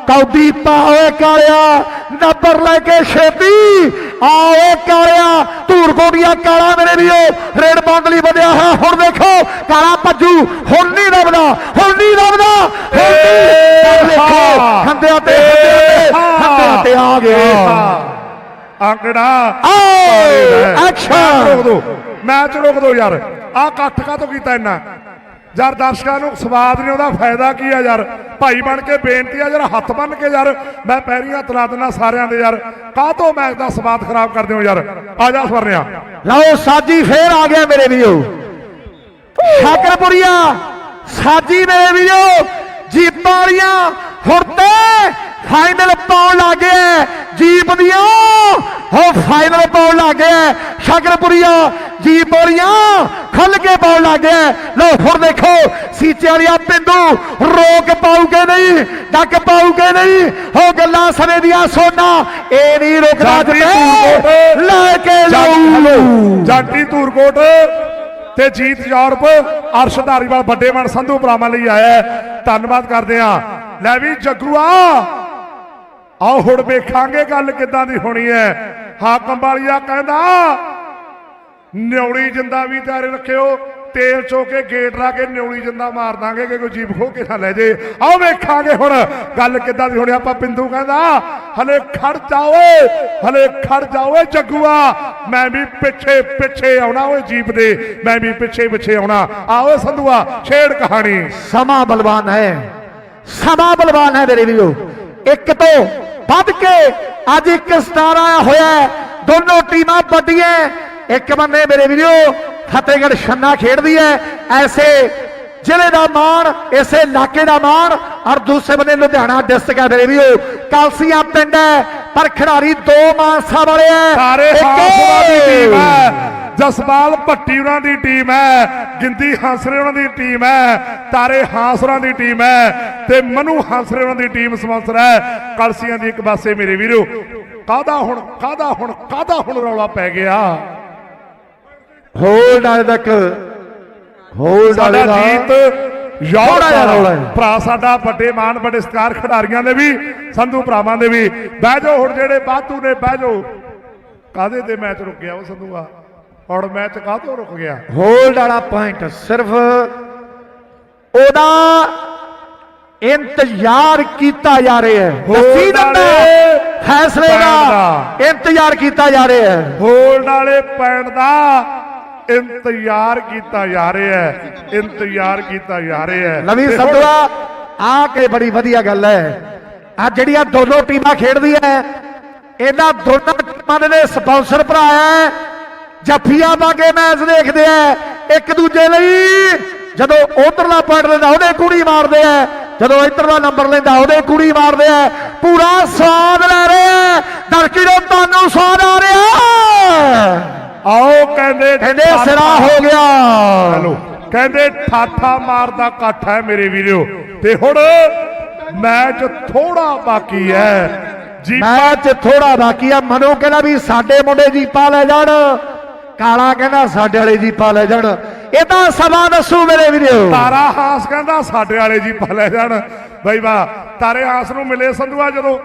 ਕੌਡੀ ਪਾਵੇ ਕਾਲਿਆ ਨੰਬਰ ਲੈ ਕੇ ਛੇਤੀ। ਆਏ ਕਾਲਿਆ ਧੂੜ ਪੂਰਾ ਕਾਲਾ ਮੇਰੇ ਵੀਓ ਰੇਡ ਲਈ ਵਧਿਆ ਹੈ। ਹੁਣ ਦੇਖੋ ਕਾਲਾ ਭੱਜੂ ਹੁਣ ਨਹੀਂ ਰਵਦਾ ਹੁਣ ਨਹੀਂ ਰਵਦਾ ਹੁਣ ਨਹੀਂ ਦੇਖੋ ਖੰਦਿਆਂ ਤੇ ਖੰਦਿਆਂ ਤੇ ਆ ਗਏ ਆਓ ਐਕਸ਼ਨ ਰੋਕ ਦੋ ਮੈਚ ਰੋਕ ਦੋ ਯਾਰ। ਆ ਇਕੱਠ ਕਾ ਤੋਂ ਕੀਤਾ ਇੰਨਾ? ਯਾਰ ਦਰਸ਼ਕਾਂ ਨੂੰ ਸਵਾਦ ਨਹੀਂ ਉਹਦਾ ਫਾਇਦਾ ਕੀ ਆ ਯਾਰ? ਭਾਈ ਬਣ ਕੇ ਬੇਨਤੀ ਆ ਯਾਰ ਹੱਥ ਬੰਨ ਕੇ ਯਾਰ ਮੈਂ ਪੈਰੀਂ ਹੱਥ ਲਾ ਦਿੰਦਾ ਸਾਰਿਆਂ ਦੇ ਯਾਰ। ਕਾਹ ਤੋਂ ਮੈਚ ਦਾ ਸਵਾਦ ਖਰਾਬ ਕਰਦੇ ਹੋ ਯਾਰ? ਆ ਜਾ ਸਵਰਨਿਆ। ਲਓ ਸਾਜੀ ਫੇਰ ਆ ਗਿਆ ਮੇਰੇ ਵੀਰੋ। ਸ਼ਾਕਰਪੁਰੀਆ ਸਾਜੀ ਮੇਰੇ ਵੀਰੋ। ਜੀਪਾਂ ਵਾਲੀਆਂ ਹੁਣ ਤੇ ਫਾਈਨਲ ਪਾਉਣ ਲੱਗੇ ਜੀਪ ਦੀਆਂ। ਹੋ ਫਾਈਨਲ ਪਾਉਣ ਲੱਗੇ ਸ਼ਾਕਰਪੁਰੀਆ ਜੀਪ ਵਾਲੀਆਂ ਖੁੱਲ ਕੇ ਪਾਉਣ ਲੱਗੇ ਲਓ ਹੁਣ ਦੇਖੋ ਸੀਚੇ ਵਾਲੀਆ ਪਿੰਡੂ ਰੋਕ ਪਾਉਗੇ ਨਹੀਂ ਡੱਕ ਪਾਉਗੇ ਨਹੀਂ। ਹੋ ਗੱਲਾਂ ਸਮੇਂ ਦੀਆਂ ਸੋਨਾ ਇਹ ਨਹੀਂ ਰੁਕਦਾ ਜਿੱਤੇ। ਲੈ ਕੇ ਜਾਊ ਜਾਂਟੀ ਧੂਰਕੋਟ। ਤੇ ਜੀਤ ਯੂਰਪ ਅਰਸ਼ ਧਾਰੀਵਾਲ ਵੱਡੇ ਮਨ ਸੰਧੂ ਭਰਾਵਾਂ ਲਈ ਆਇਆ। ਧੰਨਵਾਦ ਕਰਦੇ ਆ ਲੈ ਵੀ ਜੱਗੂਆ ਆਓ ਹੁਣ ਵੇਖਾਂਗੇ ਗੱਲ ਕਿੱਦਾਂ ਦੀ ਹੋਣੀ ਹੈ। ਹਾਕਮ ਵਾਲੀਆ ਕਹਿੰਦਾ ਨਿਉਲੀ ਜਿੰਦਾ ਵੀ ਤਿਆਰ ਰੱਖਿਓ, ਤੇਲ ਚੋ ਕੇ ਗੇਟ ਲਾ ਕੇ ਨਿਉਲੀ ਜਿੰਦਾ ਮਾਰ ਦਾਂਗੇ ਕਿ ਕੋਈ ਜੀਪ ਖੋ ਕੇ ਨਾ ਲੈ ਜੇ। ਆਓ ਵੇਖਾਂਗੇ ਹੁਣ ਗੱਲ ਕਿੱਦਾਂ ਦੀ ਹੋਣੀ ਆਪਾਂ ਪਿੰਦੂ ਕਹਿੰਦਾ, ਹਲੇ ਖੜ ਜਾਓ ਹਲੇ ਖੜ ਜਾਓ ਜੱਗੂਆ, ਮੈਂ ਵੀ ਪਿੱਛੇ ਪਿੱਛੇ ਆਉਣਾ ਓਏ ਜੀਪ ਦੇ, ਮੈਂ ਵੀ ਪਿੱਛੇ ਪਿੱਛੇ ਆਉਣਾ। ਆਓ ਸੰਧੂਆ, ਛੇੜ ਕਹਾਣੀ। ਸਮਾਂ ਬਲਵਾਨ ਹੈ। ਸਮਾਂ ਬਲਵਾਨ ਹੈ ਮੇਰੇ ਵੀਰੋ। ਇੱਕ ਤੋਂ ਵੱਧ ਕੇ ਅੱਜ ਇੱਕ ਸਟਾਰ ਆਇਆ ਹੋਇਆ ਦੋਨੋਂ ਟੀਮਾਂ ਵੱਡੀਆਂ। ਇੱਕ ਬੰਨੇ ਮੇਰੇ ਵੀਰੋ ਫਤਿਹਗੜ੍ਹ ਛੰਨਾ ਖੇਡਦੀ ਹੈ। ਐਸੇ ਜ਼ਿਲ੍ਹੇ ਦਾ ਮਾਣ ਇਸੇ ਇਲਾਕੇ ਦਾ ਮਾਣ ਔਰ ਦੂਸਰੇ ਬੰਨੇ ਲੁਧਿਆਣਾ ਡਿਸਟ੍ਰਿਕਟ ਹੈ ਮੇਰੇ ਵੀਰੋ। ਕਾਲਸੀਆਂ ਪਿੰਡ ਹੈ ਪਰ ਖਿਡਾਰੀ ਦੋ ਮਾਨਸਾ ਵਾਲੇ ਹੈ। ਇੱਕ- ਹਾਸਰਾ ਦੀ ਟੀਮ ਹੈ। ਜਸਪਾਲ ਭੱਟੀ ਉਹਨਾਂ ਦੀ ਟੀਮ ਹੈ ਗਿੰਦੀ ਹਾਂਸਰੇ ਉਹਨਾਂ ਦੀ ਟੀਮ ਹੈ ਤਾਰੇ ਹਾਂਸਰਾਂ ਦੀ ਟੀਮ ਹੈ ਤੇ ਮਨੂ ਹਾਂਸਰੇ ਉਹਨਾਂ ਦੀ ਟੀਮ ਸਪਾਂਸਰ ਹੈ। ਕਲਸੀਆਂ ਦੀ ਇੱਕ ਪਾਸੇ ਮੇਰੇ ਵੀਰੋ ਕਾਦਾ ਹੁਣ ਕਾਦਾ ਹੁਣ ਕਾਦਾ ਹੁਣ ਰੌਲਾ ਪੈ ਗਿਆ? ਹੋਲਡ ਆਲੇ ਤੱਕ ਹੋਲਡ ਆਲੇ ਦਾ ਜੀਤ ਜਿਹਾ ਰੌਲਾ। ਭਰਾ ਸਾਡਾ ਵੱਡੇ ਮਾਨ ਵੱਡੇ ਸਤਿਕਾਰ ਖਿਡਾਰੀਆਂ ਦੇ ਵੀ ਸੰਧੂ ਭਰਾਵਾਂ ਦੇ ਵੀ। ਬਹਿ ਜਾਓ ਹੁਣ ਜਿਹੜੇ ਬਾਤੂ ਨੇ ਬਹਿ ਜਾਓ। ਕਾਦੇ ਤੇ ਮੈਚ ਰੁਕ ਗਿਆ ਉਹ ਸੰਧੂਆ? ਹੁਣ ਮੈਚ ਕਾਹਤੋਂ ਰੁਕ ਗਿਆ? ਹੋਲਡ ਵਾਲਾ ਪੁਆਇੰਟ ਸਿਰਫ ਉਹਦਾ ਇੰਤਜ਼ਾਰ ਕੀਤਾ ਜਾ ਰਿਹਾ ਹੈ। ਦਿੰਦਾ ਵਾਲੇ ਫੈਸਲੇ ਦਾ ਦਾ। ਇੰਤਜ਼ਾਰ ਕੀਤਾ ਜਾ ਰਿਹਾ ਹੈ। ਹੋਲਡ ਵਾਲੇ ਪੈਣ ਦਾ ਇੰਤਜ਼ਾਰ ਕੀਤਾ ਜਾ ਰਿਹਾ ਹੈ ਇੰਤਜ਼ਾਰ ਕੀਤਾ ਜਾ ਰਿਹਾ ਹੈ। ਨਵੀਂ ਸੰਧਵਾ ਆ ਕੇ ਬੜੀ ਵਧੀਆ ਗੱਲ ਹੈ। ਆ ਜਿਹੜੀਆਂ ਦੋਨੋਂ ਟੀਮਾਂ ਖੇਡਦੀਆਂ ਇਹਨਾਂ ਦੋਨਾਂ ਟੀਮਾਂ ਦੇ ਨੇ ਸਪਾਂਸਰ ਭਰਾ ਹੈ। ਜੱਫੀਆਂ ਪਾ ਕੇ ਮੈਚ ਦੇਖਦੇ ਆ। ਇੱਕ ਦੂਜੇ ਲਈ ਜਦੋਂ ਉਧਰਲਾ ਪੁਆਇੰਟ ਲੈਂਦਾ ਉਹਦੇ ਕੁੜੀ ਮਾਰਦੇ ਆ। ਜਦੋਂ ਇਧਰਲਾ ਨੰਬਰ ਲੈਂਦਾ ਉਹਦੇ ਕੁੜੀ ਮਾਰਦੇ ਆ। ਪੂਰਾ ਸਵਾਦ ਲੈ ਰਹੇ ਆ। ਦਰਕੀ ਨੂੰ ਤੁਹਾਨੂੰ ਸਵਾਦ ਆ ਰਿਹਾ। ਆਓ ਕਹਿੰਦੇ ਕਹਿੰਦੇ ਸਿਰਾ ਹੋ ਗਿਆ। ਹੈਲੋ ਕਹਿੰਦੇ ਠਾਠਾ ਮਾਰਦਾ ਇਕੱਠ ਹੈ ਮੇਰੇ ਵੀਰੋ। ਤੇ ਹੁਣ ਮੈਚ ਥੋੜਾ ਬਾਕੀ ਹੈ। ਮੈਚ ਥੋੜਾ ਬਾਕੀ ਆ। ਮਨੋ ਕਹਿੰਦਾ ਵੀ ਸਾਡੇ ਮੁੰਡੇ ਜੀਪਾ ਲੈ ਜਾਣ। ਕਾਲਾ ਕਹਿੰਦਾ ਸਾਡੇ ਵਾਲੇ ਜੀਪਾ ਲੈ ਜਾਣ। ਇਹ ਤਾਂ ਸਮਾਂ ਦੱਸੂ ਮੇਰੇ ਵੀਰੋ। ਤਾਰਾ ਹਾਸ ਕਹਿੰਦਾ ਸਾਡੇ ਵਾਲੇ ਜੀ ਪਾ ਲੈ ਜਾਣ। ਬਈ ਵਾਹ ਤਾਰੇ ਹਾਸ ਨੂੰ ਮਿਲੇ ਸੰਧੂਆ ਜਦੋਂ।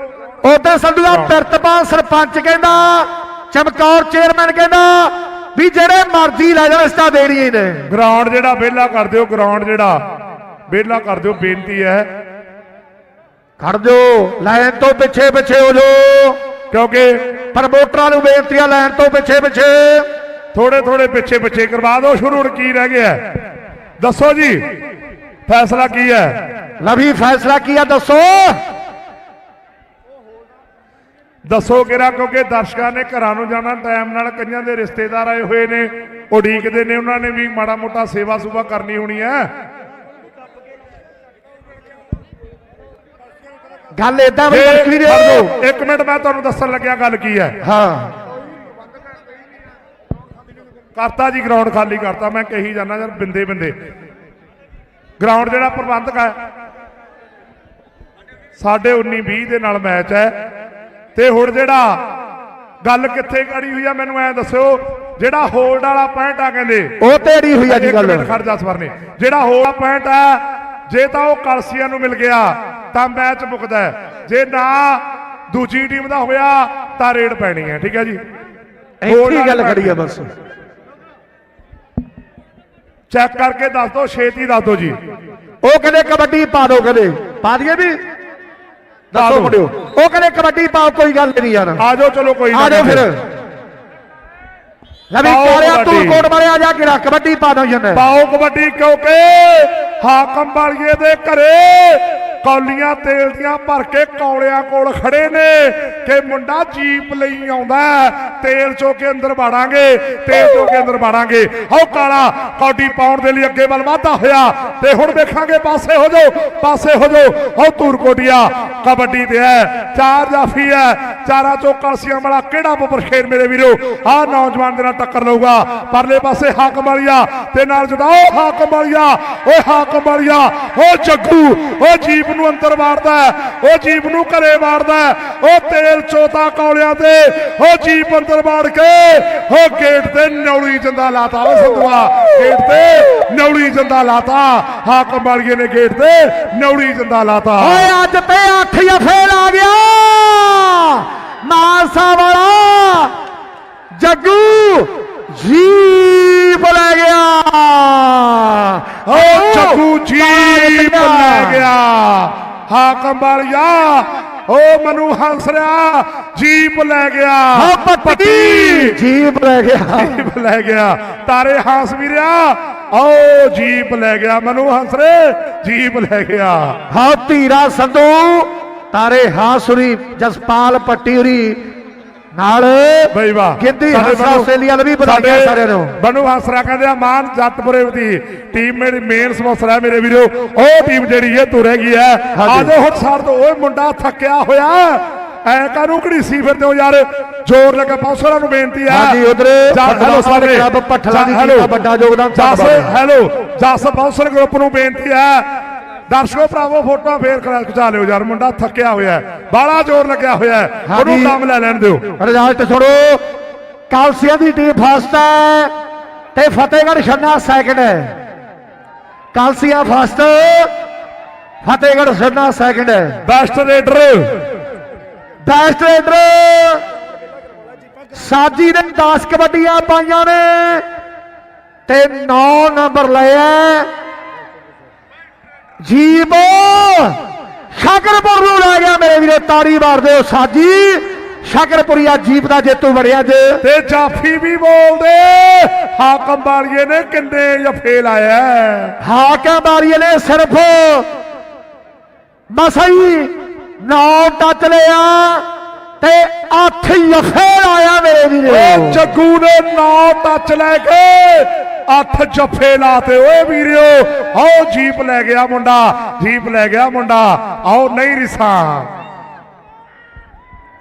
ਉਧਰ ਸੰਧੂਆ ਪਿਰਤਪਾਲ ਸਰਪੰਚ ਕਹਿੰਦਾ ਚਮਕੌਰ ਚੇਅਰਮੈਨ ਕਹਿੰਦਾ ਵੀ ਜਿਹੜੇ ਮਰਜ਼ੀ ਲੈ ਜਾਣ ਇਸ ਤਾਂ ਦੇਣੀ ਹੀ ਨੇ। ਗਰਾਊਂਡ ਜਿਹੜਾ ਵਿਹਲਾ ਕਰ ਦਿਓ ਗਰਾਊਂਡ ਜਿਹੜਾ। ਵਿਹਲਾ ਕਰ ਦਿਓ ਬੇਨਤੀ ਹੈ। ਖੜ ਜਾਓ ਲਾਈਨ ਤੋਂ ਪਿੱਛੇ ਪਿੱਛੇ ਹੋ ਜਾਓ। ਕਿਉਂਕਿ ਪ੍ਰਮੋਟਰਾਂ ਨੂੰ ਬੇਨਤੀਆਂ ਲਾਈਨ ਤੋਂ ਪਿੱਛੇ ਪਿੱਛੇ ਥੋੜੇ ਥੋੜੇ ਪਿੱਛੇ ਪਿੱਛੇ ਕਰਵਾ ਦਿਓ ਸ਼ੁਰੂ ਹੁਣ ਕੀ ਰਹਿ ਗਿਆ? ਹੈ? ਦੱਸੋ ਜੀ ਫੈਸਲਾ ਕੀ ਹੈ? ਲਵੀ ਫੈਸਲਾ ਕੀ ਆ ਦੱਸੋ। ਦੱਸੋ ਕਿਰਾ ਕਿਉਂਕਿ ਦਰਸ਼ਕਾਂ ਨੇ ਘਰਾਂ ਨੂੰ ਜਾਣਾ ਟਾਈਮ ਨਾਲ ਕਈਆਂ ਦੇ ਰਿਸ਼ਤੇਦਾਰ ਆਏ ਹੋਏ ਨੇ ਉਡੀਕਦੇ ਨੇ ਉਹਨਾਂ ਨੇ ਵੀ ਮਾੜਾ ਮੋਟਾ ਸੇਵਾ ਸੁਭਾ ਕਰਨੀ ਹੋਣੀ ਹੈ। ਗੱਲ ਏਦਾਂ ਵੀ ਜਾਓ, ਇੱਕ ਮਿੰਟ ਮੈਂ ਤੁਹਾਨੂੰ ਦੱਸਣ ਲੱਗਿਆ ਗੱਲ ਕੀ ਹੈ। ਹਾਂ। ਕਰਤਾ ਜੀ ਗਰਾਊਂਡ ਖਾਲੀ ਕਰਤਾ। ਮੈਂ ਕਹੀ ਜਾਣਾ ਯਾਰ ਬਿੰਦੇ ਬਿੰਦੇ। ਗਰਾਊਂਡ ਜਿਹੜਾ ਪ੍ਰਬੰਧਕ ਹੈ ਸਾਡੇ 19 20 ਦੇ ਨਾਲ ਮੈਚ ਹੈ। ਤੇ ਹੁਣ ਜਿਹੜਾ ਗੱਲ ਕਿੱਥੇ ਕੜੀ ਹੋਈ ਆ ਮੈਨੂੰ ਐ ਦੱਸਿਓ ਜਿਹੜਾ ਹੋਲਡ ਵਾਲਾ ਪੁਆਇੰਟ ਆ ਕਹਿੰਦੇ ਉਹ ਤੇਰੀ ਹੋਈ ਆ ਜੀ ਗੱਲ। ਖੜ ਜਾ ਸਵਰਨੇ। ਜਿਹੜਾ ਹੋਲਡ ਪੁਆਇੰਟ ਹੈ ਜੇ ਤਾਂ ਉਹ ਕਲਸੀਆਂ ਨੂੰ ਮਿਲ ਗਿਆ ਤਾਂ ਮੈਚ ਮੁੱਕਦਾ ਜੇ ਨਾ ਦੂਜੀ ਟੀਮ ਦਾ ਹੋਇਆ ਤਾਂ ਰੇਡ ਪੈਣੀ ਹੈ ਠੀਕ ਹੈ ਜੀ? ਇੱਥੇ ਹੀ ਗੱਲ ਖੜੀ ਆ ਬਸ। ਚੈੱਕ ਕਰਕੇ ਦੱਸ ਦਿਓ ਛੇਤੀ ਦੱਸ ਦਿਓ ਜੀ। ਉਹ ਕਹਿੰਦੇ ਕਬੱਡੀ ਪਾ ਦਿਓ ਕਹਿੰਦੇ। ਪਾ ਦਈਏ ਵੀ? ਦੱਸੋ। ਮੁੰਡਿਓ। ਉਹ ਕਹਿੰਦੇ ਕਬੱਡੀ ਪਾਓ ਕੋਈ ਗੱਲ ਨਹੀਂ ਯਾਰ। ਆ ਜਾਓ ਚਲੋ ਕੋਈ ਆ ਜਾਓ ਫਿਰ। ਲਵੀ ਕਾਲਿਆ ਤੂੰ। ਕੋਟ ਮਾਰਿਆ ਜਾ ਕੇ ਰੱਖ ਕਬੱਡੀ ਪਾ ਦੋ ਜਨ ਪਾਓ ਕਬੱਡੀ ਕਿਉਂਕਿ ਹਾਕਮ ਵਾਲੀਏ ਦੇ ਘਰੇ ਕੌਲੀਆਂ ਤੇਲ ਦੀਆਂ ਭਰ ਕੇ ਕੌਲਿਆਂ ਕੋਲ ਖੜੇ ਨੇ ਕਿ ਮੁੰਡਾ ਜੀਪ ਲਈ ਆਉਂਦਾ ਤੇਲ ਚੋ ਕੇ ਅੰਦਰ ਬਾੜਾਂਗੇ ਤੇਲ ਚੋ ਕੇ ਅੰਦਰ ਬਾੜਾਂਗੇ ਹਉ ਕਾਲਾ, ਕੌਡੀ ਪਾਉਣ ਦੇ ਲਈ ਅੱਗੇ ਵੱਲ ਵਾਧਾ ਹੋਇਆ ਤੇ ਹੁਣ ਵੇਖਾਂਗੇ ਪਾਸੇ ਹੋ ਜਾਓ, ਪਾਸੇ ਹੋ ਜਾਓ। ਹਉ ਤੂਰ ਕੋਟੀਆ, ਕਬੱਡੀ ਤੇ ਹੈ, ਚਾਰ ਜਾਫੀ ਹੈ, ਚਾਰਾਂ ਚੋਂ ਕਲਸੀਆਂ ਵਾਲਾ ਕਿਹੜਾ ਬੱਬਰ ਖੇਰ ਮੇਰੇ ਵੀਰੋ? ਆਹ ਨੌਜਵਾਨ ਦੇ ਨਾਲ ਟੱਕਰ ਲਊਗਾ। ਪਰਲੇ ਪਾਸੇ ਹਾਕਮ ਵਾਲੀਆ, ਤੇ ਨਾਲ ਜੁੜਾਓ ਹਾਕਮ ਵਾਲੀਆ, ਓਏ ਹਾਕਮ ਵਾਲੀਆ, ਓ ਜੱਗੂ, ਓ ਜੀਪ ਨੂੰ ਅੰਦਰ ਵਾੜਦਾ ਹੈ, ਜੀਪ ਨੂੰ ਘਰੇ ਵਾੜਦਾ ਹੈ, ਤੇਲ ਚੋਤਾ ਕੌਲਿਆਂ ਤੇ ਓ ਜੀਪ ਅੰਦਰ ਵਾੜ ਕੇ ਓ ਗੇਟ ਤੇ ਨੌਲੀ ਜੰਦਾ ਲਾਤਾ। ਓ ਸੰਧੂਆ ਗੇਟ ਤੇ ਨੌਲੀ ਜੰਦਾ ਲਾਤਾ। ਹਾਕਮ ਵਾਲੀਏ ਨੇ ਗੇਟ ਤੇ ਨੌਲੀ ਜੰਦਾ ਲਾਤਾ। ਓਏ ਅੱਜ ਤੇ ਅੱਖ ਫੇਲ ਆ ਗਿਆ। ਮਾਸਾ ਵਾਲਾ ਜੱਗੂ ਜੀਪ ਲੈ ਗਿਆ। ਓ ਜੱਗੂ ਜੀਪ ਲੈ ਗਿਆ। ਹਾਕਮ ਵਾਲੀਆ ਓ ਮਨੂ ਹੰਸ ਰਿਆ ਜੀਪ ਲੈ ਗਿਆ। ਹਾਂ ਪੱਟੀ ਜੀਪ ਲੈ ਗਿਆ। ਜੀਪ ਲੈ ਗਿਆ। ਤਾਰੇ ਹਾਂਸ ਵੀਰਿਆ ਓ ਜੀਪ ਲੈ ਗਿਆ। ਮਨੂ ਹੰਸਰੇ ਜੀਪ ਲੈ ਗਿਆ। ਹਾਂ ਧੀਰਾ ਸੰਧੂ ਤਾਰੇ ਹਾਸੁਰੀ ਜਸਪਾਲ ਪੱਟੀ ਹੁਰੀ ਨਾਲ ਬਈ ਵਾਹ ਗਿੱਧੀ ਸਾਡੇ ਹੰਸਾ ਆਸਟ੍ਰੇਲੀਆ ਨੂੰ ਵੀ ਵਧਾਈਆਂ ਸਾਡੇ ਸਾਰਿਆਂ ਨੂੰ। ਬਨੂ ਹੰਸਰਾ ਕਹਿੰਦੇ ਆ ਮਾਨ ਜੱਟਪੁਰੇ ਦੀ ਟੀਮ ਮੇਰੀ ਮੇਨ ਸਪਾਂਸਰ ਹੈ ਮੇਰੇ ਵੀਰੋ ਉਹ ਟੀਮ ਜਿਹੜੀ ਹੈ ਤੂੰ ਰਹਿ ਗਈ ਹੈ ਹਾਂਜੀ। ਆ ਜਾਓ ਹੁਣ ਛੱਡ ਦੋ ਓਏ ਮੁੰਡਾ ਥੱਕਿਆ ਹੋਇਆ ਐ ਕਾਨੂੰ ਘੜੀਸੀ ਫਿਰਦੇ ਹੋ ਯਾਰ ਜ਼ੋਰ ਲੱਗਾ ਪੌਸਰਾਂ ਨੂੰ ਬੇਨਤੀ ਹੈ ਹਾਂਜੀ, ਉੱਧਰ ਹੈਲੋ ਸਾਰੇ। ਕਲੱਬ ਪੱਠਲਾ ਦੀ ਦਾ ਹੈਲੋ। ਵੱਡਾ ਯੋਗਦਾਨ ਧੰਨਵਾਦ। ਹੈਲੋ ਜਸ ਪੌਸਰ ਗਰੁੱਪ ਨੂੰ ਬੇਨਤੀ ਹੈ ਦਰਸ਼ਕੋ ਭਰਾਵੋ ਫੋਟੋਆਂ ਫੇਰ ਕਰਾ ਖਿਚਾ ਲਿਓ ਯਾਰ ਮੁੰਡਾ ਥੱਕਿਆ ਹੋਇਆ ਬਾਲਾ ਜ਼ੋਰ ਲੱਗਿਆ ਹੋਇਆ ਉਹਨੂੰ। ਕੰਮ ਲੈ ਲੈਣ ਦਿਓ। ਰਿਜ਼ਲਟ ਸੁਣੋ ਕਾਲਸੀਆ ਦੀ ਟੀਮ ਫਸਟ ਹੈ ਤੇ ਫਤਿਹਗੜ੍ਹ ਛੰਨਾ ਸੈਕਿੰਡ ਹੈ। ਕਾਲਸੀਆ ਫਸਟ ਫਤਿਹਗੜ੍ਹ ਛੰਨਾ ਸੈਕਿੰਡ ਹੈ। Best raider best raider Saji ਨੇ 10 ਕਬੱਡੀਆਂ ਪਾਈਆਂ ਨੇ ਤੇ 9 ਨੰਬਰ ਲਿਆ ਜੀਬ ਸ਼ਾਕਰਪੁਰ ਨੂੰ ਲੈ ਗਿਆ ਮੇਰੇ ਵੀਰੇ ਤਾੜੀ ਮਾਰਦੇ ਹੋ ਸਾਜੀ। ਸ਼ਾਕਰਪੁਰੀਆ ਜੀਪ ਦਾ ਜੇਤੂ ਬਣਿਆ ਜੇ। ਤੇ ਜਾਫੀ ਵੀ ਬੋਲਦੇ ਹਾਕਮ ਵਾਲੀਏ ਨੇ ਕਿੰਨੇ ਜਫੇ ਲਾਇਆ। ਹਾਕਮ ਬਾਰੀਏ ਨੇ ਸਿਰਫ ਮਸਾਈ ਨੌ ਟੱਚ ਲਿਆ ਤੇ ਅੱਠ ਜਫੇ ਲਾਇਆ ਮੇਰੇ ਵੀਰੇ। ਜੱਗੂ ਨੇ ਨੌ ਟੱਚ ਲੈ ਕੇ ਅੱਠ ਜਫੇ ਲਾਤੇ ਓਏ ਵੀਰਿਓ, ਆਓ ਜੀਪ ਲੈ ਗਿਆ ਮੁੰਡਾ, ਜੀਪ ਲੈ ਗਿਆ ਮੁੰਡਾ, ਆਓ ਨਹੀਂ ਰਿਸਾ।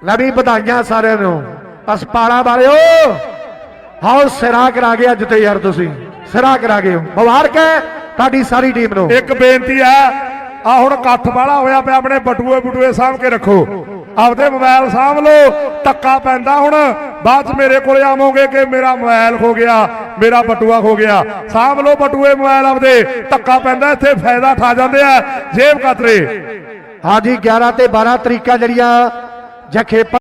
ਲਵੀ ਵਧਾਈਆਂ ਸਾਰਿਆਂ ਨੂੰ। ਅਸਪਾਲਾ ਵਾਲਿਓ ਹਾਓ ਸਿਰਾ ਕਰਾ ਗਏ ਅੱਜ ਤੇ ਯਾਰ ਤੁਸੀਂ, ਸਿਰਾ ਕਰਾ ਗਏ ਹੋ ਮੁਬਾਰਕ ਹੈ ਤੁਹਾਡੀ ਸਾਰੀ ਟੀਮ ਨੂੰ। ਇੱਕ ਬੇਨਤੀ ਹੈ ਆ ਹੁਣ ਕੱਥ ਵਾਲਾ ਹੋਇਆ ਪਿਆ, ਆਪਣੇ ਬਟੂਏ ਬਟੂਏ ਸਾਂਭ ਕੇ ਰੱਖੋ। ਆਪਦੇ ਮੋਬਾਈਲ ਸਾਂਭ ਲਓ ਟੱਕਾ ਪੈਂਦਾ ਹੁਣ। ਬਾਅਦ ਚ ਮੇਰੇ ਕੋਲ ਆਵੋਗੇ ਕਿ ਮੇਰਾ ਮੋਬਾਈਲ ਖੋ ਗਿਆ, ਮੇਰਾ ਬਟੂਆ ਖੋ ਗਿਆ। ਸਾਂਭ ਲਓ ਬਟੂਏ ਮੋਬਾਈਲ ਆਪਦੇ ਟੱਕਾ ਪੈਂਦਾ, ਇੱਥੇ ਫਾਇਦਾ ਠਾ ਜਾਂਦੇ ਆ। ਜੇਬ ਕਤਰੇ। ਹਾਂਜੀ 11 ਤੇ 12 ਤਰੀਕਾ ਜਿਹੜੀਆਂ ਜਖੇਪਾ